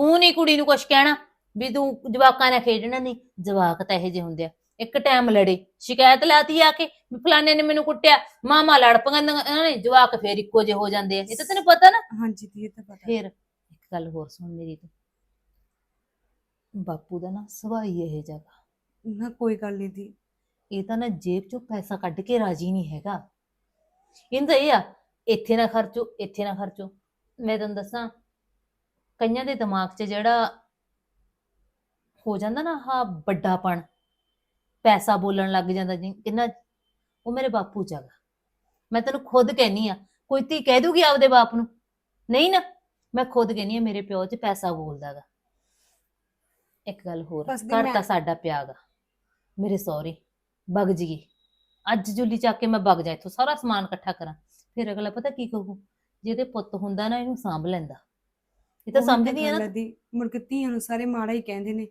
ਤੂੰ ਨਹੀਂ ਕੁੜੀ ਨੂੰ ਕੁਛ ਕਹਿਣਾ ਵੀ ਤੂੰ ਜਵਾਕਾਂ ਨਾਲ ਖੇਡਣਾ ਨਹੀਂ ਜਵਾਕ ਤਾਂ ਇਹੋ ਜਿਹੇ ਹੁੰਦੇ ਆ। ਇੱਕ ਟਾਈਮ ਲੜੇ ਸ਼ਿਕਾਇਤ ਲਾਤੀ ਆ ਕੇ ਵੀ ਫਲਾਣੇ ਨੇ ਮੈਨੂੰ ਕੁੱਟਿਆ ਮਾਮਾ ਲੜ ਪੰਗਾ ਨੇ ਜਵਾਕ ਫੇਰ ਇੱਕੋ ਜਿਹੇ ਹੋ ਜਾਂਦੇ ਆ। ਇਹ ਤਾਂ ਤੈਨੂੰ ਪਤਾ ਨਾ। ਹਾਂਜੀ ਦੀ ਇਹ ਤਾਂ ਪਤਾ। ਫੇਰ ਇੱਕ ਗੱਲ ਹੋਰ ਸੁਣ ਮੇਰੀ ਤੂੰ। ਬਾਪੂ ਦਾ ਨਾ ਹੀ ਇਹ ਜਗਾ ਨਾ ਕੋਈ ਗੱਲ ਨਹੀਂ ਦੀ ਇਹ ਤਾਂ ਨਾ ਜੇਬ ਚੋਂ ਪੈਸਾ ਕੱਢ ਕੇ ਰਾਜੀ ਨਹੀਂ ਹੈਗਾ। ਇਹਨੂੰ ਤਾਂ ਇਹ ਆ ਇੱਥੇ ਨਾ ਖਰਚੋ ਇੱਥੇ ਨਾ ਖਰਚੋ। ਮੈਂ ਤੁਹਾਨੂੰ ਦੱਸਾਂ ਕਈਆਂ ਦੇ ਦਿਮਾਗ 'ਚ ਜਿਹੜਾ ਹੋ ਜਾਂਦਾ ਨਾ ਹਾਂ ਵੱਡਾਪਣ ਪੈਸਾ ਬੋਲਣ ਲੱਗ ਜਾਂਦਾ ਜੀ ਕਿੰਨਾ ਉਹ ਮੇਰੇ ਬਾਪੂ ਹੈਗਾ ਮੈਂ ਤੈਨੂੰ ਖੁਦ ਕਹਿਨੀ ਆ ਕੋਈ ਤੀ ਕਹਿ ਦੂਗੀ ਆਪਦੇ ਬਾਪ ਨੂੰ ਨਹੀਂ ਨਾ ਮੈਂ ਖੁਦ ਕਹਿਨੀ ਆ ਮੇਰੇ ਪਿਓ ਚ ਪੈਸਾ ਬੋਲਦਾਗਾ ਇੱਕ ਗੱਲ ਹੋਰ ਬਸ ਦੀ ਘਰ ਮੈਂ- ਤਾਂ ਸਾਡਾ ਪਿਆਗਾ ਮੇਰੇ ਸਹੁਰੇ ਬਗ ਜੀਏ। ਅੱਜ ਜੁੱਲੀ ਚੱਕ ਕੇ ਮੈਂ ਬਗ ਜਾ ਇੱਥੋਂ ਸਾਰਾ ਸਮਾਨ ਇਕੱਠਾ ਕਰਾਂ। ਫਿਰ ਅਗਲਾ ਪਤਾ ਕੀ ਕਹੂ? ਜਿਹਦੇ ਪੁੱਤ ਹੁੰਦਾ ਨਾ ਇਹਨੂੰ ਸਾਂਭ ਲੈਂਦਾ। ਇਹ ਤਾਂ ਸਮਝਦੀ ਆ ਨਾ। ਦੀ ਮੁੜ ਕੇ ਧੀਆਂ ਨੂੰ ਸਾਰੇ ਮਾੜਾ ਹੀ ਕਹਿੰਦੇ ਨੇ।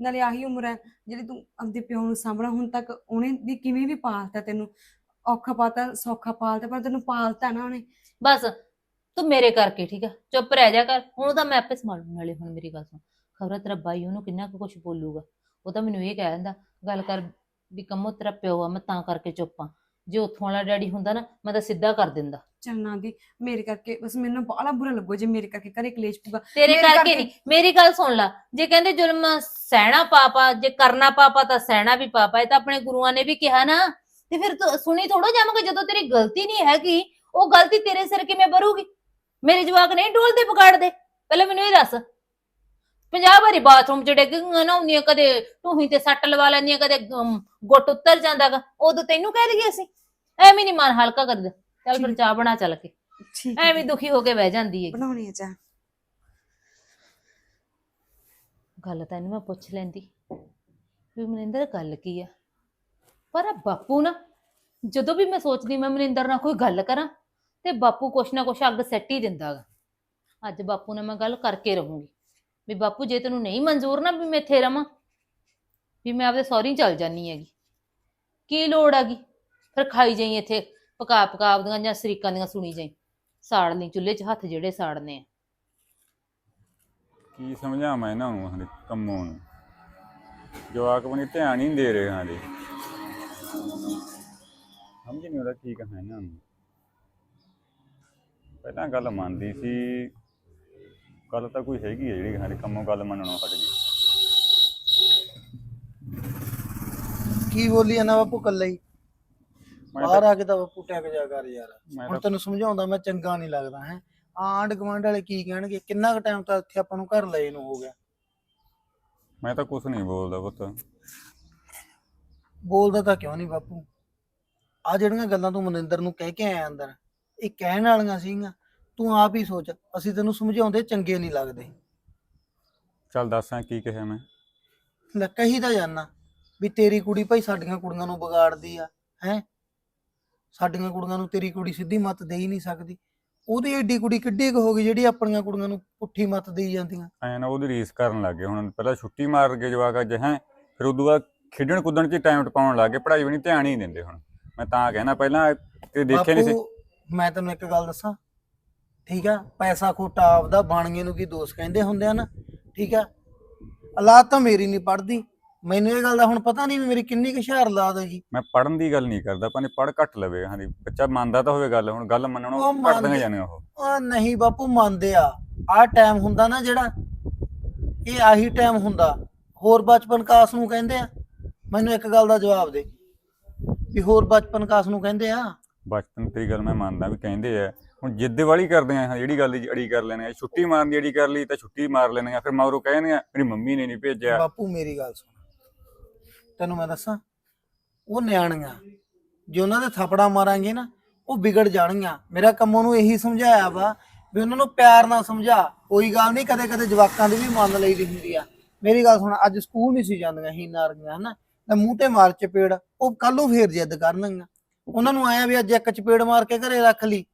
ਨਾਲੇ ਆਹੀ ਉਮਰ ਹੈ ਜਿਹੜੀ ਤੂੰ ਆਪਦੇ ਪਿਓ ਨੂੰ ਸਾਂਭਣਾ ਹੁਣ ਤੱਕ ਉਹਨੇ ਦੀ ਕਿਵੇਂ ਵੀ ਪਾਲਤਾ ਤੈਨੂੰ। ਔਖਾ ਪਾਤਾ ਸੌਖਾ ਪਾਲਤਾ ਪਰ ਤੈਨੂੰ ਪਾਲਤਾ ਨਾ ਉਹਨੇ। ਬਸ ਤੂੰ ਮੇਰੇ ਕਰਕੇ ਠੀਕ ਆ? ਚੁੱਪ ਰਹਿ ਜਾ ਕਰ। ਹੁਣ ਤਾਂ ਮੈਂ ਆਪੇ ਸੰਭਾਲੂ ਨਾਲੇ ਹੁਣ ਮੇਰੀ ਗੱਲ ਸੁਣ। ਖਬਰ ਤੇਰਾ ਬਾਈ ਉਹਨੂੰ ਕਿੰਨਾ ਕੁ ਕੁਝ ਬੋਲੂਗਾ। ਉਹ ਤਾਂ ਮੈਨੂੰ ਇਹ ਕਹਿ ਦਿੰਦਾ ਗੱਲ ਕਰ ਵੀ ਕੰਮੋ ਤੇਰਾ ਪਿਓ ਆ ਮੈਂ ਤਾਂ ਕਰਕੇ ਚੁੱਪ ਆ। ਜੇ ਉੱਥੋਂ ਵਾਲਾ ਡੈਡੀ ਹੁੰਦਾ ਨਾ ਮੈਂ ਤਾਂ ਸਿੱਧਾ ਕਰ ਦਿੰਦਾ। ਚੱਲਣਾ ਦੀ ਮੇਰੇ ਕਰਕੇ ਬਸ ਮੈਨੂੰ ਬੜਾ ਬੁਰਾ ਲੱਗੋ ਜੇ ਮੇਰੇ ਕਰਕੇ ਘਰੇ ਕਲੇਸ਼ ਪੂਗਾ ਤੇਰੇ ਕਰਕੇ ਨਹੀਂ ਮੇਰੀ ਗੱਲ ਸੁਣ ਲੈ ਜੇ ਕਹਿੰਦੇ ਜ਼ੁਲਮ ਸਹਿਣਾ ਪਾਪਾ ਜੇ ਕਰਨਾ ਪਾਪਾ ਤਾਂ ਸਹਿਣਾ ਵੀ ਪਾਪਾ ਇਹ ਤਾਂ ਆਪਣੇ ਗੁਰੂਆਂ ਨੇ ਵੀ ਕਿਹਾ ਨਾ। ਤੇ ਫਿਰ ਤੂੰ ਸੁਣੀ ਥੋੜੋ ਜਾਵਾਂਗੇ ਜਦੋਂ ਤੇਰੀ ਗਲਤੀ ਨਹੀਂ ਹੈਗੀ ਉਹ ਗਲਤੀ ਤੇਰੇ ਸਿਰ ਕਿਵੇਂ ਬਰੂਗੀ ਮੇਰੇ ਜਵਾਕ ਨਹੀਂ ਡੋਲਦੇ ਵਿਗਾੜਦੇ। ਪਹਿਲਾਂ ਮੈਨੂੰ ਇਹ ਦੱਸ ਪੰਜਾਹ ਵਾਰੀ ਬਾਥਰੂਮ ਚ ਡਿੱਗ ਨਹਾਉਂਦੀਆਂ ਕਦੇ ਟੂਹੀ ਤੇ ਸੱਟ ਲਵਾ ਲੈਂਦੀਆਂ ਕਦੇ ਅਮ, ਗੁੱਟ ਉੱਤਰ ਜਾਂਦਾਗਾ। ਉਦੋਂ ਤੈਨੂੰ ਕਹਿ ਦਈਏ ਅਸੀਂ। ਐਵੇਂ ਨਹੀਂ ਮਨ ਹਲਕਾ ਕਰਦਾ। ਚੱਲ ਫਿਰ। ਚਾਹ ਬਣਾ ਚੱਲ ਕੇ। ਠੀਕ ਹੈ। ਐਵੇਂ ਦੁਖੀ ਹੋ ਕੇ ਬਹਿ ਜਾਂਦੀ ਹੈ ਬਣਾਉਣੀ ਹੈ ਚਾਹ। ਗੱਲ ਤਾਂ ਇਹਨੂੰ ਮੈਂ ਪੁੱਛ ਲੈਂਦੀ। ਵੀ ਮਨਿੰਦਰ ਗੱਲ ਕੀ ਆ? ਪਰ ਆ ਬਾਪੂ ਨਾ ਜਦੋਂ ਵੀ ਮੈਂ ਸੋਚਦੀ ਮੈਂ ਮਨਿੰਦਰ ਨਾਲ ਕੋਈ ਗੱਲ ਕਰਾਂ ਤੇ ਬਾਪੂ ਕੁਛ ਨਾ ਕੁਛ ਅੱਗ ਸੱਟ ਹੀ ਦਿੰਦਾ ਗਾ ਅੱਜ ਬਾਪੂ ਨਾਲ ਮੈਂ ਗੱਲ ਕਰਕੇ ਰਹੂੰਗੀ। ਵੀ ਬਾਪੂ, ਜੇ ਤੈਨੂੰ ਨਹੀਂ ਮਨਜ਼ੂਰ ਨਾ ਵੀ ਮੈਂ ਇੱਥੇ ਰਵਾਂ, ਵੀ ਮੈਂ ਆਪਦੇ ਸਹੁਰੀ ਚਲ ਜਾਨੀ ਹੈਗੀ। ਕੀ ਲੋੜ ਹੈਗੀ? ਫਿਰ ਖਾਈ ਜਾਈ ਇੱਥੇ, ਪਕਾ ਪਕਾ ਆਪਦੀਆਂ ਜਾਂ ਸਰੀਕਾਂ ਦੀਆਂ ਸੁਣੀ ਜਾਈ। ਸਾੜ ਲਈ ਚੁੱਲ੍ਹੇ 'ਚ ਹੱਥ ਜਿਹੜੇ ਸਾੜਨੇ ਆ। ਕੀ ਸਮਝਾਵਾਂ ਇਹਨਾਂ ਨੂੰ ਹਲੇ ਕੰਮੋਂ ਨੂੰ? ਜਵਾਕ ਬਣੀ ਧਿਆਨ ਹੀ ਨਹੀਂ ਦੇ ਰਹੇ ਹਾਂ ਜੀ ਸਮਝ ਨਹੀਂ ਉਹਦਾ ਕੀ ਕਹਾਂ ਇਹਨਾਂ ਨੂੰ। ਪਹਿਲਾਂ ਗੱਲ ਮੰਨਦੀ ਸੀ ਗੱਲ ਤਾਂ ਕੋਈ ਹੈਗੀ ਹੈ ਜਿਹੜੀ ਸਾਡੇ ਕੰਮੋਂ ਗੱਲ ਮੰਨਣੋਂ ਹਟ ਗਈ। ਕੀ ਬੋਲੀ ਜਾਂਦਾ ਬਾਪੂ ਕੱਲਾ ਹੀ? ਮੈਂ ਬਾਹਰ ਆ ਕੇ ਤਾਂ ਬਾਪੂ ਟੈਕ ਜਾ ਕਰ ਯਾਰ। ਮੈਂ ਹੁਣ ਤਾਂ ਤੈਨੂੰ ਸਮਝਾਉਂਦਾ ਮੈਂ ਚੰਗਾ ਨਹੀਂ ਲੱਗਦਾ ਹੈ। ਆਂਡ ਗਵਾਂਡ ਵਾਲੇ ਕੀ ਕਹਿਣਗੇ? ਕਿੰਨਾ ਕੁ ਟਾਈਮ ਤਾਂ ਇੱਥੇ ਆਪਾਂ ਨੂੰ ਘਰ ਲਏ ਨੂੰ ਹੋ ਗਿਆ। ਮੈਂ ਤਾਂ ਕੁਝ ਨਹੀਂ ਬੋਲਦਾ ਪੁੱਤ। ਬੋਲਦਾ ਤਾਂ ਕਿਉਂ ਨਹੀਂ ਬਾਪੂ? ਆ ਜਿਹੜੀਆਂ ਗੱਲਾਂ ਤੂੰ ਮਨਿੰਦਰ ਨੂੰ ਕਹਿ ਕੇ ਆਇਆ ਅੰਦਰ ਇਹ ਕਹਿਣ ਵਾਲੀਆਂ ਸੀਗੀਆਂ। ਤੂੰ ਆਪ ਹੀ ਸੋਚ ਅਸੀਂ ਤੈਨੂੰ ਸਮਝਾਉਂਦੇ ਚੰਗੇ ਨਹੀਂ ਲੱਗਦੇ। ਚੱਲ ਦੱਸਾਂ ਕੀ ਕਿਹਾ ਮੈਂ? ਲੈ ਕਹੀ ਤਾਂ ਜਾਨਾ ਵੀ ਤੇਰੀ ਕੁੜੀ ਭਾਈ ਸਾਡੀਆਂ ਕੁੜੀਆਂ ਨੂੰ ਵਿਗਾੜਦੀ ਆ ਹੈ? ਸਾਡੀਆਂ ਕੁੜੀਆਂ ਨੂੰ ਤੇਰੀ ਕੁੜੀ ਸਿੱਧੀ ਮੱਤ ਦੇ ਹੀ ਨਹੀਂ ਸਕਦੀ। ਉਹਦੀ ਏਡੀ ਕੁੜੀ ਕਿੱਡੀ ਕੁ ਹੋ ਗਈ ਜਿਹੜੀ ਆਪਣੀਆਂ ਕੁੜੀਆਂ ਨੂੰ ਪੁੱਠੀ ਮੱਤ ਦੇਈ ਜਾਂਦੀਆਂ? ਐ ਨਾ ਉਹਦੀ ਰੀਸ ਕਰਨ ਲੱਗ ਹੁਣ ਪਹਿਲਾਂ ਛੁੱਟੀ ਮਾਰ ਕੇ ਜਵਾਕ ਅੱਜ ਹੈ? ਫਿਰ ਉਦੋਂ ਬਾਅਦ ਖੇਡਣ ਕੁੱਦਣ 'ਚ ਟਾਈਮ ਟਪਾਉਣ ਲੱਗ ਪੜ੍ਹਾਈ ਵੀ ਨਹੀਂ ਧਿਆਨ ਹੀ ਨਹੀਂ ਦਿੰਦੇ ਹੁਣ। ਮੈਂ ਤਾਂ ਕਹਿਣਾ ਪਹਿਲਾਂ ਤੇ ਦੇਖਿਆ ਨਹੀਂ ਸੀ। ਬਾਪੂ, ਮੈਂ ਤੈਨੂੰ ਇੱਕ ਗੱਲ ਦੱਸਾਂ ਠੀਕ ਆ? ਪੈਸਾ ਖੋਟਾ ਆਪਦਾ ਬਾਣੀਏ ਨੂੰ ਕੀ ਦੋਸਤ ਕਹਿੰਦੇ ਹੁੰਦੇ ਆ ਨਾ ਠੀਕ ਆ? ਔਲਾਦ ਤਾਂ ਮੇਰੀ ਨਹੀਂ ਪੜਦੀ ਮੈਨੂੰ ਇਹ ਗੱਲ ਦਾ ਹੁਣ ਪਤਾ ਨਹੀਂ ਵੀ ਮੇਰੀ ਕਿੰਨੀ ਕੁ ਹੁਸ਼ਿਆਰ ਔਲਾਦ ਮੈਂ ਪੜਨ ਦੀ ਗੱਲ ਨਹੀਂ ਕਰਦਾ ਭਾਵੇਂ ਪੜ ਘੱਟ ਲਵੇ। ਹਾਂਜੀ ਬੱਚਾ ਮੰਨਦਾ ਤਾਂ ਹੋਵੇ ਗੱਲ ਹੁਣ ਗੱਲ ਮੰਨਣੋਂ ਉਹ ਘੱਟ ਦੀਆਂ ਮੰਨਦੇ- ਉਹ। ਆ ਨਹੀਂ ਬਾਪੂ ਮੰਨਦੇ ਆ। ਆਹ ਟਾਈਮ ਹੁੰਦਾ ਨਾ ਜਿਹੜਾ ਇਹ ਆਹੀ ਟਾਈਮ ਹੁੰਦਾ। ਹੋਰ ਬਚਪਨ ਕਾਸ ਨੂੰ ਕਹਿੰਦੇ ਆ? ਮੈਨੂੰ ਇੱਕ ਗੱਲ ਦਾ ਜਵਾਬ ਦੇ। ਵੀ ਹੋਰ ਬਚਪਨ ਕਾਸ ਨੂੰ ਕਹਿੰਦੇ ਆ? ਬਚਪਨ ਤੇਰੀ ਗੱਲ ਮੈਂ ਮੰਨਦਾ ਵੀ ਕਹਿੰਦੇ ਆ। ਹੁਣ ਜਿੱਦ ਵਾਲੀ ਕਰਦੇ ਆ, ਜਿਹੜੀ ਗੱਲ ਦੀ ਅੜੀ ਕਰ ਲੈਣੇ ਆ। ਛੁੱਟੀ ਮਾਰਨ ਦੀ ਅੜੀ ਕਰ ਲਈ ਤਾਂ ਛੁੱਟੀ ਮਾਰ ਲੈਣੇ ਆ। ਫਿਰ ਮਗਰੋਂ ਕਹਿੰਦੇ ਆ, ਮੇਰੀ ਮੰਮੀ ਨੇ ਨਹੀਂ ਭੇਜਿਆ। ਬਾਪੂ, ਮੇਰੀ ਗੱਲ ਸੁਣ। ਤੈਨੂੰ ਮੈਂ ਦੱਸਾਂ, ਉਹ ਨਿਆਣੀਆਂ, ਜੇ ਉਹਨਾਂ ਦੇ ਥਪੜਾ ਮਾਰਾਂਗੇ ਨਾ, ਉਹ ਵਿਗੜ ਜਾਣਗੀਆਂ। ਮੇਰਾ ਕੰਮ ਉਹਨੂੰ ਇਹੀ ਸਮਝਾਇਆ ਵਾ ਵੀ ਉਹਨਾਂ ਨੂੰ ਪਿਆਰ ਨਾਲ ਸਮਝਾ। ਕੋਈ ਗੱਲ ਨਹੀਂ ਕਦੇ ਕਦੇ ਜਵਾਕਾਂ ਦੀ ਵੀ ਮੰਨ ਲਈਦੀ ਹੁੰਦੀ ਆ। ਮੇਰੀ ਗੱਲ ਸੁਣ, ਅੱਜ ਸਕੂਲ ਨਹੀਂ ਸੀ ਜਾਂਦੀਆਂ ਹੀ ਨਾਰੀਆਂ ਹਨਾ? ਤਾਂ ਮੂੰਹ ਤੇ ਮਾਰ ਚਪੇੜ, ਉਹ ਕੱਲ ਨੂੰ ਫੇਰ ਜਿੱਦ ਕਰਨਗੀਆਂ। ਉਹਨਾਂ ਨੂੰ ਆਇਆ ਵੀ ਅੱਜ ਇੱਕ ਚਪੇੜ ਮਾਰ ਕੇ ਘਰੇ ਰੱਖ ਲਈ।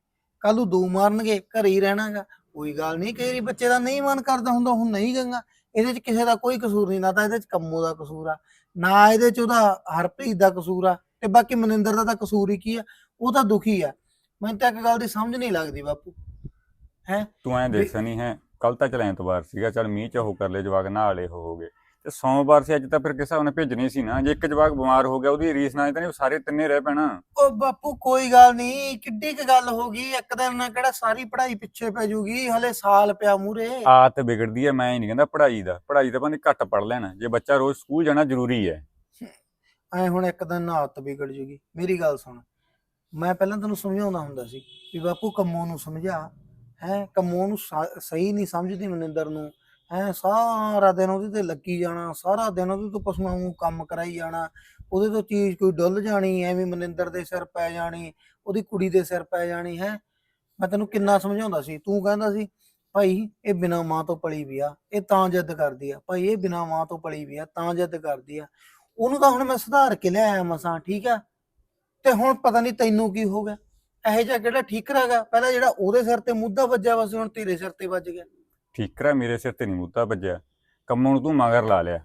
ਕੱਲ ਨੂੰ ਦੋ ਮਾਰਨਗੇ ਘਰੇ ਹੀ ਰਹਿਣਾਗਾ। ਕੋਈ ਗੱਲ ਨਹੀਂ ਕਈ ਬੱਚੇ ਦਾ ਨਹੀਂ ਮਨ ਕਰਦਾ ਹੁੰਦਾ ਹੁਣ ਨਹੀਂ ਗੰਗਾ। ਇਹਦੇ 'ਚ ਕਿਸੇ ਦਾ ਕੋਈ ਕਸੂਰ ਨਹੀਂ ਨਾ ਤਾਂ ਇਹਦੇ 'ਚ ਕੰਮੋ ਦਾ ਕਸੂਰ ਆ ਨਾ ਇਹਦੇ 'ਚ ਉਹਦਾ ਹਰਪ੍ਰੀਤ ਦਾ ਕਸੂਰ ਆ ਤੇ ਬਾਕੀ ਮਨਿੰਦਰ ਦਾ ਤਾਂ ਕਸੂਰ ਹੀ ਕੀ ਆ ਉਹ ਤਾਂ ਦੁਖੀ ਆ। ਮੈਨੂੰ ਤਾਂ ਇੱਕ ਗੱਲ ਦੀ ਸਮਝ ਨਹੀਂ ਲੱਗਦੀ ਬਾਪੂ ਹੈ? ਤੂੰ ਐਂ ਦੇਖ ਸਨੀ ਹੈ? ਕੱਲ ਤਾਂ ਚਲ ਐਤਵਾਰ ਸੀਗਾ ਚਲ ਮੀਂਹ ਚ ਉਹ ਕਰ ਲਏ ਜਵਾਕ ਨਾਲੇ ਹੋ ਗਏ। ਤੇ ਸੋਮਵਾਰ ਸੀ ਅੱਜ ਤਾਂ ਫਿਰ ਕਿਸੇ ਉਹਨੇ ਭੇਜਣੀ ਸੀ ਨਾ। ਜੇ ਇੱਕ ਜਵਾਕ ਬਿਮਾਰ ਹੋ ਗਿਆ ਉਹਦੀ ਰੀਸ ਨਾਲ ਤਾਂ ਨਹੀਂ ਸਾਰੇ ਤਿੰਨੇ ਰਹਿ ਪੈਣਾ। ਉਹ ਬਾਪੂ ਕੋਈ ਗੱਲ ਨਹੀਂ ਕਿੱਡੀ ਕੁ ਗੱਲ ਹੋ ਗਈ। ਇੱਕ ਦਿਨ ਕਿਹੜਾ ਸਾਰੀ ਪੜ੍ਹਾਈ ਪਿੱਛੇ ਪੈ ਜੂਗੀ ਹਲੇ ਸਾਲ ਪਿਆ ਮੂਰੇ ਆਦਤ ਵਿਗੜਦੀ ਹੈ ਮੈਂ ਹੀ ਨਹੀਂ ਕਹਿੰਦਾ ਪੜ੍ਹਾਈ ਦਾ। ਪੜ੍ਹਾਈ ਤਾਂ ਭਾਵੇਂ ਘੱਟ ਪੜ੍ਹ ਲੈਣਾ। ਜੇ ਬੱਚਾ ਰੋਜ਼ ਸਕੂਲ ਜਾਣਾ ਜ਼ਰੂਰੀ ਹੈ ਐ ਹੁਣ ਇੱਕ ਦਿਨ ਆਦਤ ਵਿਗੜ ਜੂਗੀ। ਮੇਰੀ ਗੱਲ ਸੁਣ। ਮੈਂ ਪਹਿਲਾਂ ਤੈਨੂੰ ਸਮਝਾਉਂਦਾ ਹੁੰਦਾ ਸੀ ਵੀ ਬਾਪੂ ਕੰਮੋਂ ਨੂੰ ਸਮਝਾ। ਹੈ ਕੰਮੋਂ ਨੂੰ ਸਾ- ਸਹੀ ਨਹੀਂ ਸਮਝਦੀ ਮਨਿੰਦਰ ਨੂੰ। ਹੈ, ਸਾਰਾ ਦਿਨ ਉਹਦੇ ਤੇ ਲੱਗੀ ਜਾਣਾ, ਸਾਰਾ ਦਿਨ ਉਹਦੇ ਤੋਂ ਪਸ਼ੂਆਂ ਨੂੰ ਕੰਮ ਕਰਾਈ ਜਾਣਾ, ਉਹਦੇ ਤੋਂ ਚੀਜ਼ ਕੋਈ ਡੁੱਲ ਜਾਣੀ, ਐਵੇਂ ਮਨਿੰਦਰ ਦੇ ਸਿਰ ਪੈ ਜਾਣੀ, ਉਹਦੀ ਕੁੜੀ ਦੇ ਸਿਰ ਪੈ ਜਾਣੀ, ਹੈ। ਮੈਂ ਤੈਨੂੰ ਕਿੰਨਾ ਸਮਝਾਉਂਦਾ ਸੀ, ਤੂੰ ਕਹਿੰਦਾ ਸੀ, ਭਾਈ, ਇਹ ਬਿਨਾ ਮਾਂ ਤੋਂ ਪਲੀ ਵੀ ਆ, ਇਹ ਤਾਂ ਜਿੱਦ ਕਰਦੀ ਆ, ਭਾਈ, ਇਹ ਬਿਨਾ ਮਾਂ ਤੋਂ ਪਲੀ ਵੀ ਆ, ਤਾਂ ਜਿੱਦ ਕਰਦੀ ਆ। ਉਹਨੂੰ ਤਾਂ ਹੁਣ ਮੈਂ ਸੁਧਾਰ ਕੇ ਲਿਆਇਆ ਮਸਾਂ, ਠੀਕ ਆ? ਤੇ ਹੁਣ ਪਤਾ ਨਹੀਂ ਤੈਨੂੰ ਕੀ ਹੋ ਗਿਆ? ਇਹੋ ਜਿਹਾ ਕਿਹੜਾ ਠੀਕ ਹੈਗਾ? ਪਹਿਲਾਂ ਜਿਹੜਾ ਉਹਦੇ ਸਿਰ ਤੇ ਮੁੱਦਾ ਵੱਜਿਆ ਵਾ ਸੀ, ਹੁਣ ਤੇਰੇ ਸਿਰ ਤੇ ਵੱਜ ਗਿਆ। ਠੀਕਰਾ ਮੇਰੇ ਸਿਰ ਤੇ ਨਹੀਂ ਮੁੱਦਾ ਵੱਜਿਆ। ਕੰਮੋਂ ਨੂੰ ਤੂੰ ਮਗਰ ਲਾ ਲਿਆ।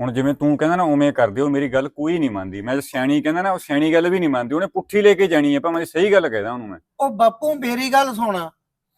ਹੁਣ ਜਿਵੇਂ ਤੂੰ ਕਹਿੰਦਾ ਨਾ, ਉਵੇਂ ਕਰਦੇ ਹੋ, ਮੇਰੀ ਗੱਲ ਕੋਈ ਨਹੀਂ ਮੰਨਦੀ। ਮੈਂ ਸਿਆਣੀ ਕਹਿੰਦਾ ਨਾ, ਉਹ ਸਿਆਣੀ ਗੱਲ ਵੀ ਨਹੀਂ ਮੰਨਦੀ। ਉਹਨੇ ਪੁੱਠੀ ਲੈ ਕੇ ਜਾਣੀ ਹੈ ਭਾਵੇਂ ਸਹੀ ਗੱਲ ਕਹਿਦਾ ਉਹਨੂੰ ਮੈਂ। ਉਹ ਬਾਪੂ, ਮੇਰੀ ਗੱਲ ਸੁਣਾ।